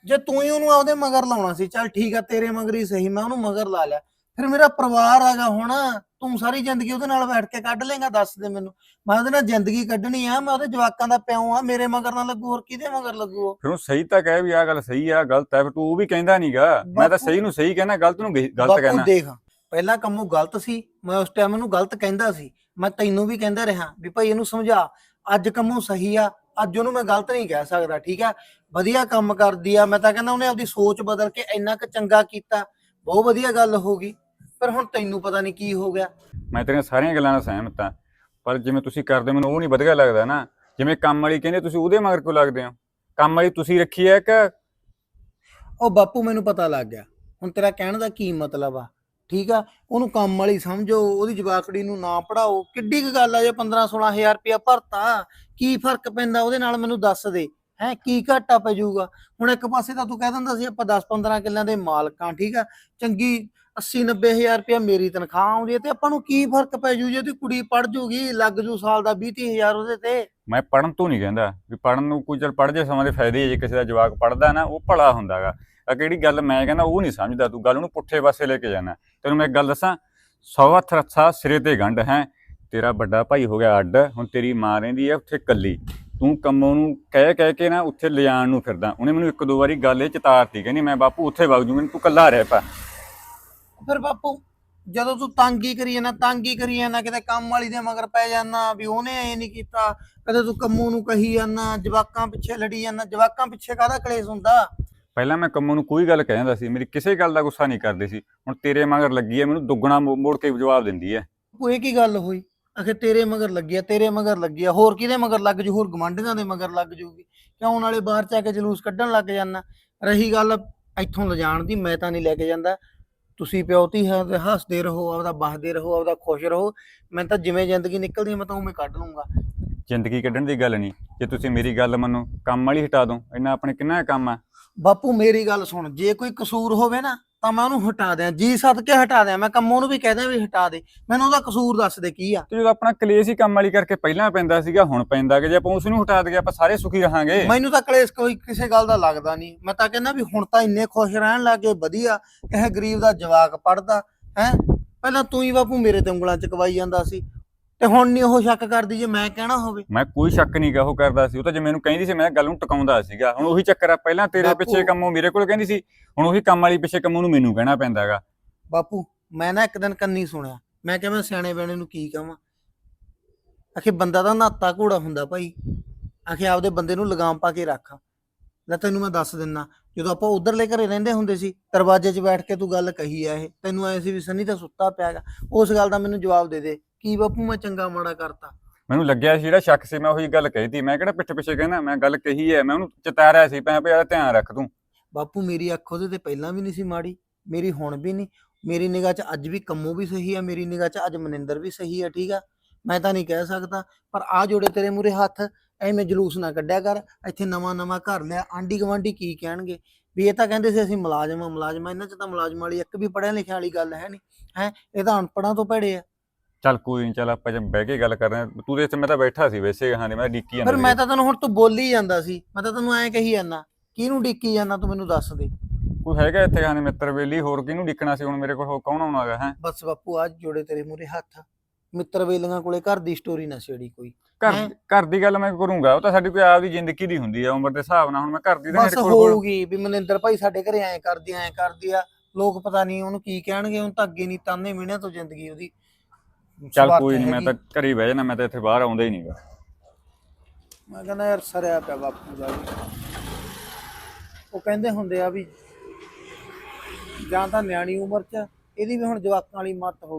ਜੇ ਤੂੰ ਹੀ ਉਹਨੂੰ ਆਪਦੇ ਮਗਰ ਲਾਉਣਾ ਸੀ, ਚੱਲ ਠੀਕ ਆ, ਤੇਰੇ ਮਗਰ ਹੀ ਸਹੀ, ਮੈਂ ਉਹਨੂੰ ਮਗਰ ਲਾ ਲਿਆ। ਫਿਰ ਮੇਰਾ ਪਰਿਵਾਰ ਹੈਗਾ ਹੁਣ। ਤੂੰ ਸਾਰੀ ਜ਼ਿੰਦਗੀ ਉਹਦੇ ਨਾਲ ਬੈਠ ਕੇ ਕੱਢ ਲੇਗਾ ਦੱਸ ਦੇ ਮੈਨੂੰ। ਮੈਂ ਉਹਦੇ ਨਾਲ ਜ਼ਿੰਦਗੀ ਕੱਢਣੀ ਆ ਮੈਂ ਉਹਦੇ ਜਵਾਕਾਂ ਦਾ ਪਿਓ ਆ ਮੇਰੇ ਮਗਰ ਨਾ ਲੱਗੂ ਹੋਰ ਕਿਹਦੇ ਮਗਰ ਲੱਗੂ ਉਹ? ਫਿਰ ਉਹ ਸਹੀ ਤਾਂ ਕਹੇ ਵੀ ਆਹ ਗੱਲ ਸਹੀ ਆ ਗਲਤ ਹੈ ਫਿਰ ਤੂੰ ਉਹ ਵੀ ਕਹਿੰਦਾ ਨਹੀਂਗਾ ਮੈਂ ਤਾਂ ਸਹੀ ਨੂੰ ਸਹੀ ਕਹਿਣਾ ਗਲਤ ਨੂੰ ਗ- ਗਲਤ ਬਾਪੂ ਕਹਿਣਾ। ਦੇਖ ਪਹਿਲਾਂ ਕੰਮੋਂ ਗਲਤ ਸੀ ਮੈਂ ਉਸ ਟਾਈਮ ਉਹਨੂੰ ਗਲਤ ਕਹਿੰਦਾ ਸੀ। ਮੈਂ ਤੈਨੂੰ ਵੀ ਕਹਿੰਦਾ ਰਿਹਾ ਵੀ ਭਾਈ ਇਹਨੂੰ ਸਮਝਾ ਅੱਜ ਕੰਮੋਂ ਸਹੀ ਆ ਅੱਜ ਉਹਨੂੰ ਮੈਂ ਗਲਤ ਨਹੀਂ ਕਹਿ ਸਕਦਾ ਠੀਕ ਆ? ਵਧੀਆ ਕੰਮ ਕਰਦੀ ਆ ਮੈਂ ਤਾਂ ਕਹਿੰਦਾ ਉਹਨੇ ਆਪਦੀ ਸੋਚ ਬਦਲ ਕੇ ਇੰਨਾ ਕੁ ਚੰਗਾ ਕੀਤਾ ਬਹੁਤ ਵਧੀਆ ਗੱਲ ਹੋ ਗਈ। ਪਰ ਹੁਣ ਤੈਨੂੰ ਪਤਾ ਨਹੀਂ ਕੀ ਹੋ ਗਿਆ। ਮੈਂ ਤੇਰੀਆਂ ਸਾਰੀਆਂ ਗੱਲਾਂ ਨਾਲ ਸਹਿਮਤ ਹਾਂ ਪਰ ਜਿਵੇਂ ਤੁਸੀਂ ਕਰਦੇ ਮੈਨੂੰ ਉਹ ਨਹੀਂ ਵਧੀਆ ਲੱਗਦਾ ਨਾ। ਜਿਵੇਂ ਕੰਮ ਵਾਲੀ ਕਹਿੰਦੇ ਤੁਸੀਂ ਉਹਦੇ ਮਗਰ ਕਿਉਂ ਲੱਗਦੇ ਹੋ? ਕੰਮ ਵਾਲੀ ਤੁਸੀਂ ਰੱਖੀ ਹੈ ਕਿ ਉਹ ਬਾਪੂ ਮੈਨੂੰ ਪਤਾ ਲੱਗ ਗਿਆ। ਹੁਣ ਤੇਰਾ ਕਹਿਣ ਦਾ ਕੀ ਮਤਲਬ ਆ? ਠੀਕ ਆ? ਉਹਨੂੰ ਕੰਮ ਵਾਲੀ ਸਮਝੋ ਉਹਦੀ ਜਵਾਕੜੀ ਨੂੰ ਨਾ ਪੜਾਓ ਕਿੱਡੀ ਕੁ ਗੱਲ ਆ ਜੇ 15 16000 ਰੁਪਇਆ ਭਰਤਾ ਕੀ ਫ਼ਰਕ ਪੈਂਦਾ? ਉਹਦੇ ਨਾਲ ਮੈਨੂੰ ਦੱਸ ਦੇ। ਹੈ ਕੀ ਘਾਟਾ ਪੈ ਜਾਊਗਾ? ਹੁਣ ਇੱਕ ਪਾਸੇ ਤਾਂ ਤੂੰ ਕਹਿ ਦਿੰਦਾ ਸੀ ਆਪਾਂ 10 15 ਕਿੱਲਿਆਂ ਦੇ ਮਾਲਕਾਂ ਠੀਕ ਆ? ਚੰਗੀ 80 90000 ਰੁਪਇਆ ਮੇਰੀ ਤਨਖਾਹ ਆਉਂਦੀ ਹੈ ਤੇ ਆਪਾਂ ਨੂੰ ਕੀ ਫ਼ਰਕ ਪੈ ਜੂ ਜੇ ਉਹਦੀ ਕੁੜੀ ਪੜ ਜੂਗੀ ਲੱਗ ਜੂ ਸਾਲ ਦਾ 20 30000 ਉਹਦੇ ਤੇ। ਮੈਂ ਪੜਨ ਤੋਂ ਨਹੀਂ ਕਹਿੰਦਾ ਵੀ ਪੜਨ ਨੂੰ ਕੋਈ ਚਲ ਪੜ ਜੇ ਸਮਾਂ ਦੇ ਫਾਇਦੇ ਹੈ, ਜੇ ਕਿਸੇ ਦਾ ਜਵਾਕ ਪੜਦਾ ਨਾ ਉਹ ਭਲਾ ਹੁੰਦਾਗਾ। ਆ ਕਿਹੜੀ ਗੱਲ ਮੈਂ ਕਹਿੰਦਾ ਉਹ ਨਹੀਂ ਸਮਝਦਾ ਤੂੰ ਗੱਲ ਉਹਨੂੰ ਪੁੱਠੇ ਪਾਸੇ ਲੈ ਕੇ ਜਾਣਾ। ਤੈਨੂੰ ਮੈਂ ਇੱਕ ਗੱਲ ਦੱਸਾਂ ਸੌ ਹੱਥ ਰੱਥਾ ਸਿਰੇ ਤੇ ਗੰਢ ਹੈ। ਤੇਰਾ ਵੱਡਾ ਭਾਈ ਹੋ ਗਿਆ ਅੱਡ ਹੁਣ ਤੇਰੀ ਮਾਂ ਰਹਿੰਦੀ ਹੈ ਉੱਥੇ ਕੱਲੀ ਤੂੰ ਕੰਮੋਂ ਨੂੰ ਕਹਿ ਕਹਿ ਕੇ ਨਾ ਉੱਥੇ ਲਿਜਾਣ ਨੂੰ ਫਿਰਦਾ। ਉਹਨੇ ਮੈਨੂੰ ਇੱਕ ਦੋ ਵਾਰੀ ਗੱਲ ਇਹ ਚਿਤਾਰਤੀ ਕਹਿੰਦੀ ਮੈਂ ਬਾਪੂ ਉੱਥੇ ਵਗ ਜੂਗੀ ਤੂੰ ਕੱਲਾ ਰਹਿ ਪਾ। ਫਿਰ ਬਾਪੂ ਜਦੋਂ ਤੂੰ ਤੰਗੀ ਕਰੀ ਜਾਂਦਾ ਤੰਗੀ ਕਰੀ ਜਾਂਦਾ ਕਿਤੇ ਕੰਮ ਵਾਲੀ ਦੇ ਮਗਰ ਪੈ ਜਾਂਦਾ ਵੀ ਉਹਨੇ ਐ ਨਹੀਂ ਕੀਤਾ ਕਦੇ ਤੂੰ ਕੰਮੂ ਨੂੰ ਕਹੀ ਜਾਂਦਾ ਜਵਾਕਾਂ ਪਿੱਛੇ ਲੜੀ ਜਾਂਦਾ ਜਵਾਕਾਂ ਪਿੱਛੇ ਕਾਹਦਾ ਕਲੇਸ਼ ਹੁੰਦਾ? ਪਹਿਲਾਂ ਮੈਂ ਕੰਮੋਂ ਨੂੰ ਕੋਈ ਗੱਲ ਕਹਿੰਦਾ ਸੀ ਮੇਰੀ ਕਿਸੇ ਗੱਲ ਦਾ ਗੁੱਸਾ ਨਹੀਂ ਕਰਦੀ ਸੀ ਹੁਣ ਤੇਰੇ ਮਗਰ ਲੱਗੀ ਹੈ ਮੈਨੂੰ ਦੁੱਗਣਾ ਮੋ- ਮੋੜ ਕੇ ਜਵਾਬ ਦਿੰਦੀ ਉਹ ਇਹ ਕੀ ਗੱਲ ਹੋਈ? ਅਖੇ ਤੇਰੇ ਮਗਰ ਲੱਗਿਆ ਤੇਰੇ ਮਗਰ ਲੱਗਿਆ ਹੋਰ ਕਿਹਦੇ ਮਗਰ ਲੱਗ ਜੂ ਹੋਰ ਗਵਾਂਢੀਆਂ ਦੇ ਮਗਰ ਲੱਗ ਜੂਗੀ ਕਿਉਂ ਨਾਲੇ ਬਾਹਰ ਚ ਆ ਕੇ ਜਲੂਸ ਕੱਢਣ ਲੱਗ ਜਾਂਦਾ ਰਹੀ ਗੱਲ ਇੱਥੋਂ ਲਿਜਾਣ ਦੀ ਮੈਂ ਤਾਂ ਨਹੀਂ ਲੈ ਕੇ ਜਾਂਦਾ। ਤੁਸੀਂ ਪਿਓਤੀ ਹੈ ਤੇ ਹੱਸਦੇ ਰਹੋ ਆਪਦਾ ਬਸਦੇ ਰਹੋ ਆਪਦਾ ਖੁਸ਼ ਰਹੋ। ਮੈਂ ਤਾਂ ਜਿਵੇਂ ਜ਼ਿੰਦਗੀ ਨਿਕਲਦੀ ਹੈ, ਮੈਂ ਤਾਂ ਉਵੇਂ ਕੱਢ ਲੂੰਗਾ। ਜ਼ਿੰਦਗੀ ਕੱਢਣ ਦੀ ਗੱਲ ਨਹੀਂ। ਜੇ ਤੁਸੀਂ ਮੇਰੀ ਗੱਲ ਮੰਨੋ ਕੰਮ ਵਾਲੀ ਹਟਾ ਦੋ। ਇੰਨਾ ਆਪਣੇ ਕਿੰਨਾ ਕੰਮ ਆ? ਬਾਪੂ ਮੇਰੀ ਗੱਲ ਸੁਣ। ਜੇ ਕੋਈ ਕਸੂਰ ਹੋਵੇ ਨਾ ਤਾਂ ਮੈਂ ਉਹਨੂੰ ਹਟਾ ਦਿਆਂ ਜੀ ਸਦਕੇ ਹਟਾ ਦਿਆਂ ਮੈਂ ਕੰਮੋਂ ਨੂੰ ਵੀ ਕਹਿ ਦਿਆਂ ਵੀ ਹਟਾ ਦੇ। ਮੈਨੂੰ ਉਹਦਾ ਕਸੂਰ ਦੱਸ ਦੇ ਕੀ ਆ? ਤੇ ਜਦੋਂ ਆਪਣਾ ਕਲੇਸ਼ ਹੀ ਕੰਮ ਵਾਲੀ ਕਰਕੇ ਪਹਿਲਾਂ ਪੈਂਦਾ ਸੀਗਾ ਹੁਣ ਪੈਂਦਾ ਕਿ ਜੇ ਆਪਾਂ ਉਸ ਨੂੰ ਹਟਾ ਦਈਏ ਆਪਾਂ ਸਾਰੇ ਸੁਖੀ ਰਹਾਂਗੇ। ਮੈਨੂੰ ਤਾਂ ਕਲੇਸ਼ ਕੋਈ ਕਿਸੇ ਗੱਲ ਦਾ ਲੱਗਦਾ ਨਹੀਂ। ਮੈਂ ਤਾਂ ਕਹਿੰਦਾ ਵੀ ਹੁਣ ਤਾਂ ਇੰਨੇ ਖੁਸ਼ ਰਹਿਣ ਲੱਗੇ ਵਧੀਆ। ਇਹ ਗਰੀਬ ਦਾ ਜਵਾਕ ਪੜਦਾ ਹੈ? ਪਹਿਲਾਂ ਤੂੰ ਹੀ ਬਾਪੂ ਮੇਰੇ ਤੇ ਉਂਗਲਾਂ ਚਕਵਾਈ ਜਾਂਦਾ ਸੀ। ਤੇ ਹੁਣ ਨਹੀਂ ਉਹ ਸ਼ੱਕ ਕਰਦੀ ਜੇ ਮੈਂ ਕਹਿਣਾ ਹੋਵੇ। ਮੈਂ ਕੋਈ ਸ਼ੱਕ ਨਹੀਂ ਗਾ ਉਹ ਕਰਦਾ ਸੀ। ਉਹ ਤਾਂ ਜੇ ਮੈਨੂੰ ਕਹਿੰਦੀ ਸੀ ਮੈਂ ਗੱਲ ਨੂੰ ਟਿਕਾਉਂਦਾ ਸੀਗਾ। ਹੁਣ ਉਹੀ ਚੱਕਰ ਆ ਪਹਿਲਾਂ ਤੇਰੇ ਬਾਪੂ। ਪਿੱਛੇ ਕੰਮੋਂ ਮੇਰੇ ਕੋਲ ਕਹਿੰਦੀ ਸੀ ਹੁਣ ਉਹੀ ਕੰਮ ਵਾਲੀ ਪਿੱਛੇ ਕੰਮੋਂ ਨੂੰ ਮੈਨੂੰ ਕਹਿਣਾ ਪੈਂਦਾਗਾ ਬਾਪੂ ਮੈਂ ਨਾ ਇੱਕ ਦਿਨ ਕੰਨੀ ਸੁਣਿਆ। ਮੈਂ ਕਿਹਾ ਮੈਂ ਸਿਆਣੇ ਬੈਣੇ ਨੂੰ ਕੀ ਕਹਾਂ? ਆਖੇ ਬੰਦਾ ਤਾਂ ਨਾਤਾ ਘੋੜਾ ਹੁੰਦਾ ਭਾਈ। ਆਖੇ ਆਪਦੇ ਬੰਦੇ ਨੂੰ ਲਗਾਮ ਪਾ ਕੇ ਰੱਖ। ਲੈ ਤੈਨੂੰ ਮੈਂ ਦੱਸ ਦਿੰਨਾ ਜਦੋਂ ਆਪਾਂ ਉਧਰਲੇ ਘਰੇ ਰਹਿੰਦੇ ਹੁੰਦੇ ਸੀ ਦਰਵਾਜ਼ੇ 'ਚ ਬੈਠ ਕੇ ਤੂੰ ਗੱਲ ਕਹੀ ਆ ਇਹ। ਤੈਨੂੰ ਐ ਸੀ ਵੀ ਸੰਨੀ ਤਾਂ ਸੁੱਤਾ ਪਿਆਗਾ ਉਸ ਗੱਲ ਦਾ ਮੈਨੂੰ ਜਵਾਬ ਦੇ ਦੇ। ਕੀ ਬਾਪੂ ਮੈਂ ਚੰਗਾ ਮਾੜਾ ਕਰਤਾ? ਮੈਨੂੰ ਲੱਗਿਆ ਸੀ ਜਿਹੜਾ ਸ਼ੱਕ ਸੀ ਮੈਂ ਉਹੀ ਗੱਲ ਕਹੀ ਮੈਂ ਕਿਹੜਾ ਪਿੱਛੇ ਪਿੱਛੇ ਕਹਿੰਦਾ ਮੈਂ ਗੱਲ ਕਹੀ ਹੈ ਮੈਂ ਉਹਨੂੰ ਚਿਤਾਰਿਆ ਸੀ ਮੈਂ ਪਿਆ ਧਿਆਨ ਰੱਖ ਤੂੰ। ਬਾਪੂ ਮੇਰੀ ਅੱਖ ਉਹਦੇ ਤੇ ਪਹਿਲਾਂ ਵੀ ਨਹੀਂ ਸੀ ਮਾੜੀ ਮੇਰੀ ਹੁਣ ਵੀ ਨਹੀਂ। ਮੇਰੀ ਨਿਗਾਹ 'ਚ ਅੱਜ ਵੀ ਕੰਮੂ ਵੀ ਸਹੀ ਆ ਮੇਰੀ ਨਿਗਾਹ 'ਚ ਅੱਜ ਮਨਿੰਦਰ ਵੀ ਸਹੀ ਆ ਠੀਕ ਆ? ਮੈਂ ਤਾਂ ਨਹੀਂ ਕਹਿ ਸਕਦਾ ਪਰ ਆ ਜੋੜੇ ਤੇਰੇ ਮੂਰੇ ਹੱਥ ਐਵੇਂ ਜਲੂਸ ਨਾ ਕੱਢਿਆ ਕਰ। ਇੱਥੇ ਨਵਾਂ ਨਵਾਂ ਘਰ ਲਿਆ ਆਂਢੀ ਗਵਾਂਢੀ ਕੀ ਕਹਿਣਗੇ? ਵੀ ਇਹ ਤਾਂ ਕਹਿੰਦੇ ਸੀ ਅਸੀਂ ਮੁਲਾਜ਼ਮ ਆ ਮੁਲਾਜ਼ਮ ਆ ਇਹਨਾਂ 'ਚ ਤਾਂ ਮੁਲਾਜ਼ਮ ਵਾਲੀ ਇੱਕ ਵੀ ਪੜ੍ਹਿਆ ਲਿਖਿਆ ਵਾਲੀ ਗੱਲ ਹੈ ਨਹੀਂ ਹੈ? ਇਹ ਤਾਂ ਅਨਪੜਾਂ ਤੋਂ ਭੜੇ ਆ। ਚੱਲ ਕੋਈ ਨਹੀਂ ਚੱਲ ਆਪਾਂ ਜੇ ਬਹਿ ਕੇ ਗੱਲ ਕਰ ਰਹੇ ਹਾਂ। ਤੂੰ ਦੇ ਇੱਥੇ ਮੈਂ ਤਾਂ ਬੈਠਾ ਸੀ ਵੈਸੇ ਹਾਂ ਮੈਂ ਡਿੱਕੀ ਜਾਂਦਾ ਫਿਰ ਮੈਂ ਤਾਂ ਤੈਨੂੰ ਹੁਣ ਤੂੰ ਬੋਲੀ ਜਾਂਦਾ ਸੀ। ਮੈਂ ਤਾਂ ਤੈਨੂੰ ਐਂ ਕਹੀ ਜਾਂਦਾ ਕਿਹਨੂੰ ਡਿੱਕੀ ਜਾਂਦਾ ਤੂੰ ਮੈਨੂੰ ਦੱਸ ਦੇ। ਕੋਈ ਹੈਗਾ ਇੱਥੇ ਖਾਨੇ ਮਿੱਤਰ ਵੇਲੀ ਹੋਰ ਕਿਹਨੂੰ ਡਿੱਕਣਾ ਸੀ ਹੁਣ ਮੇਰੇ ਕੋਲ ਹੋਰ ਕੌਣ ਆਉਣਾਗਾ ਹੈ? ਬਸ ਬਾਪੂ ਅੱਜ ਜੋੜੇ ਤੇਰੇ ਮੂਰੇ ਹੱਥ ਮਿੱਤਰ ਵੇਲੀਆਂ ਕੋਲੇ ਘਰ ਦੀ ਸਟੋਰੀ ਨਾ ਛੇੜੀ ਕੋਈ। ਘਰ ਹੈਂ? ਘਰ ਦੀ ਗੱਲ ਮੈਂ ਕਰੂੰਗਾ ਉਹ ਤਾਂ ਸਾਡੀ ਕੋਈ ਆਪਦੀ ਜ਼ਿੰਦਗੀ ਦੀ ਹੁੰਦੀ ਆ ਉਮਰ ਦੇ ਹਿਸਾਬ ਨਾਲ ਹੁਣ ਮੈਂ ਘਰ ਦੀ ਤਾਂ ਬਸ ਮੇਰੇ ਕੋਲ ਹੋਊਗੀ ਵੀ ਮਨਿੰਦਰ ਭਾਈ ਸਾਡੇ ਘਰੇ ਐਂ ਕਰਦੀ ਐਂ ਕਰਦੀ ਆ। ਲੋਕ ਪਤਾ ਨਹੀਂ ਉਹਨੂੰ ਕੀ ਕਹਿਣਗੇ ਉਹਨੂੰ ਤਾਂ ਅੱਗੇ ਨਹੀਂ ਤਾਨੇ ਮੀਣਿਆਂ ਤੋਂ ਜ਼ਿੰਦਗੀ ਉਹਦੀ। ਚੱਲ ਕੋਈ ਨਹੀਂ ਮੈਂ। ਤਾਂ ਘਰੇ ਹੀ ਬਹਿ ਜਾਣਾ ਮੈਂ ਤਾਂ ਇੱਥੇ ਬਾਹਰ ਆਉਂਦਾ ਹੀ ਨਹੀਂਗਾ ਮੈਂ ਕਹਿੰਦਾ ਯਾਰ ਸਰਿਆ ਪਿਆ ਬਾਪੂ ਦਾ ਵੀ। ਉਹ ਕਹਿੰਦੇ ਹੁੰਦੇ ਆ ਵੀ ਜਾਂ ਤਾਂ ਨਿਆਣੀ ਉਮਰ 'ਚ ਇਹਦੀ ਵੀ ਹੁਣ ਜਵਾਕਾਂ ਵਾਲੀ ਮੱਤ ਹੋ ਗਈ।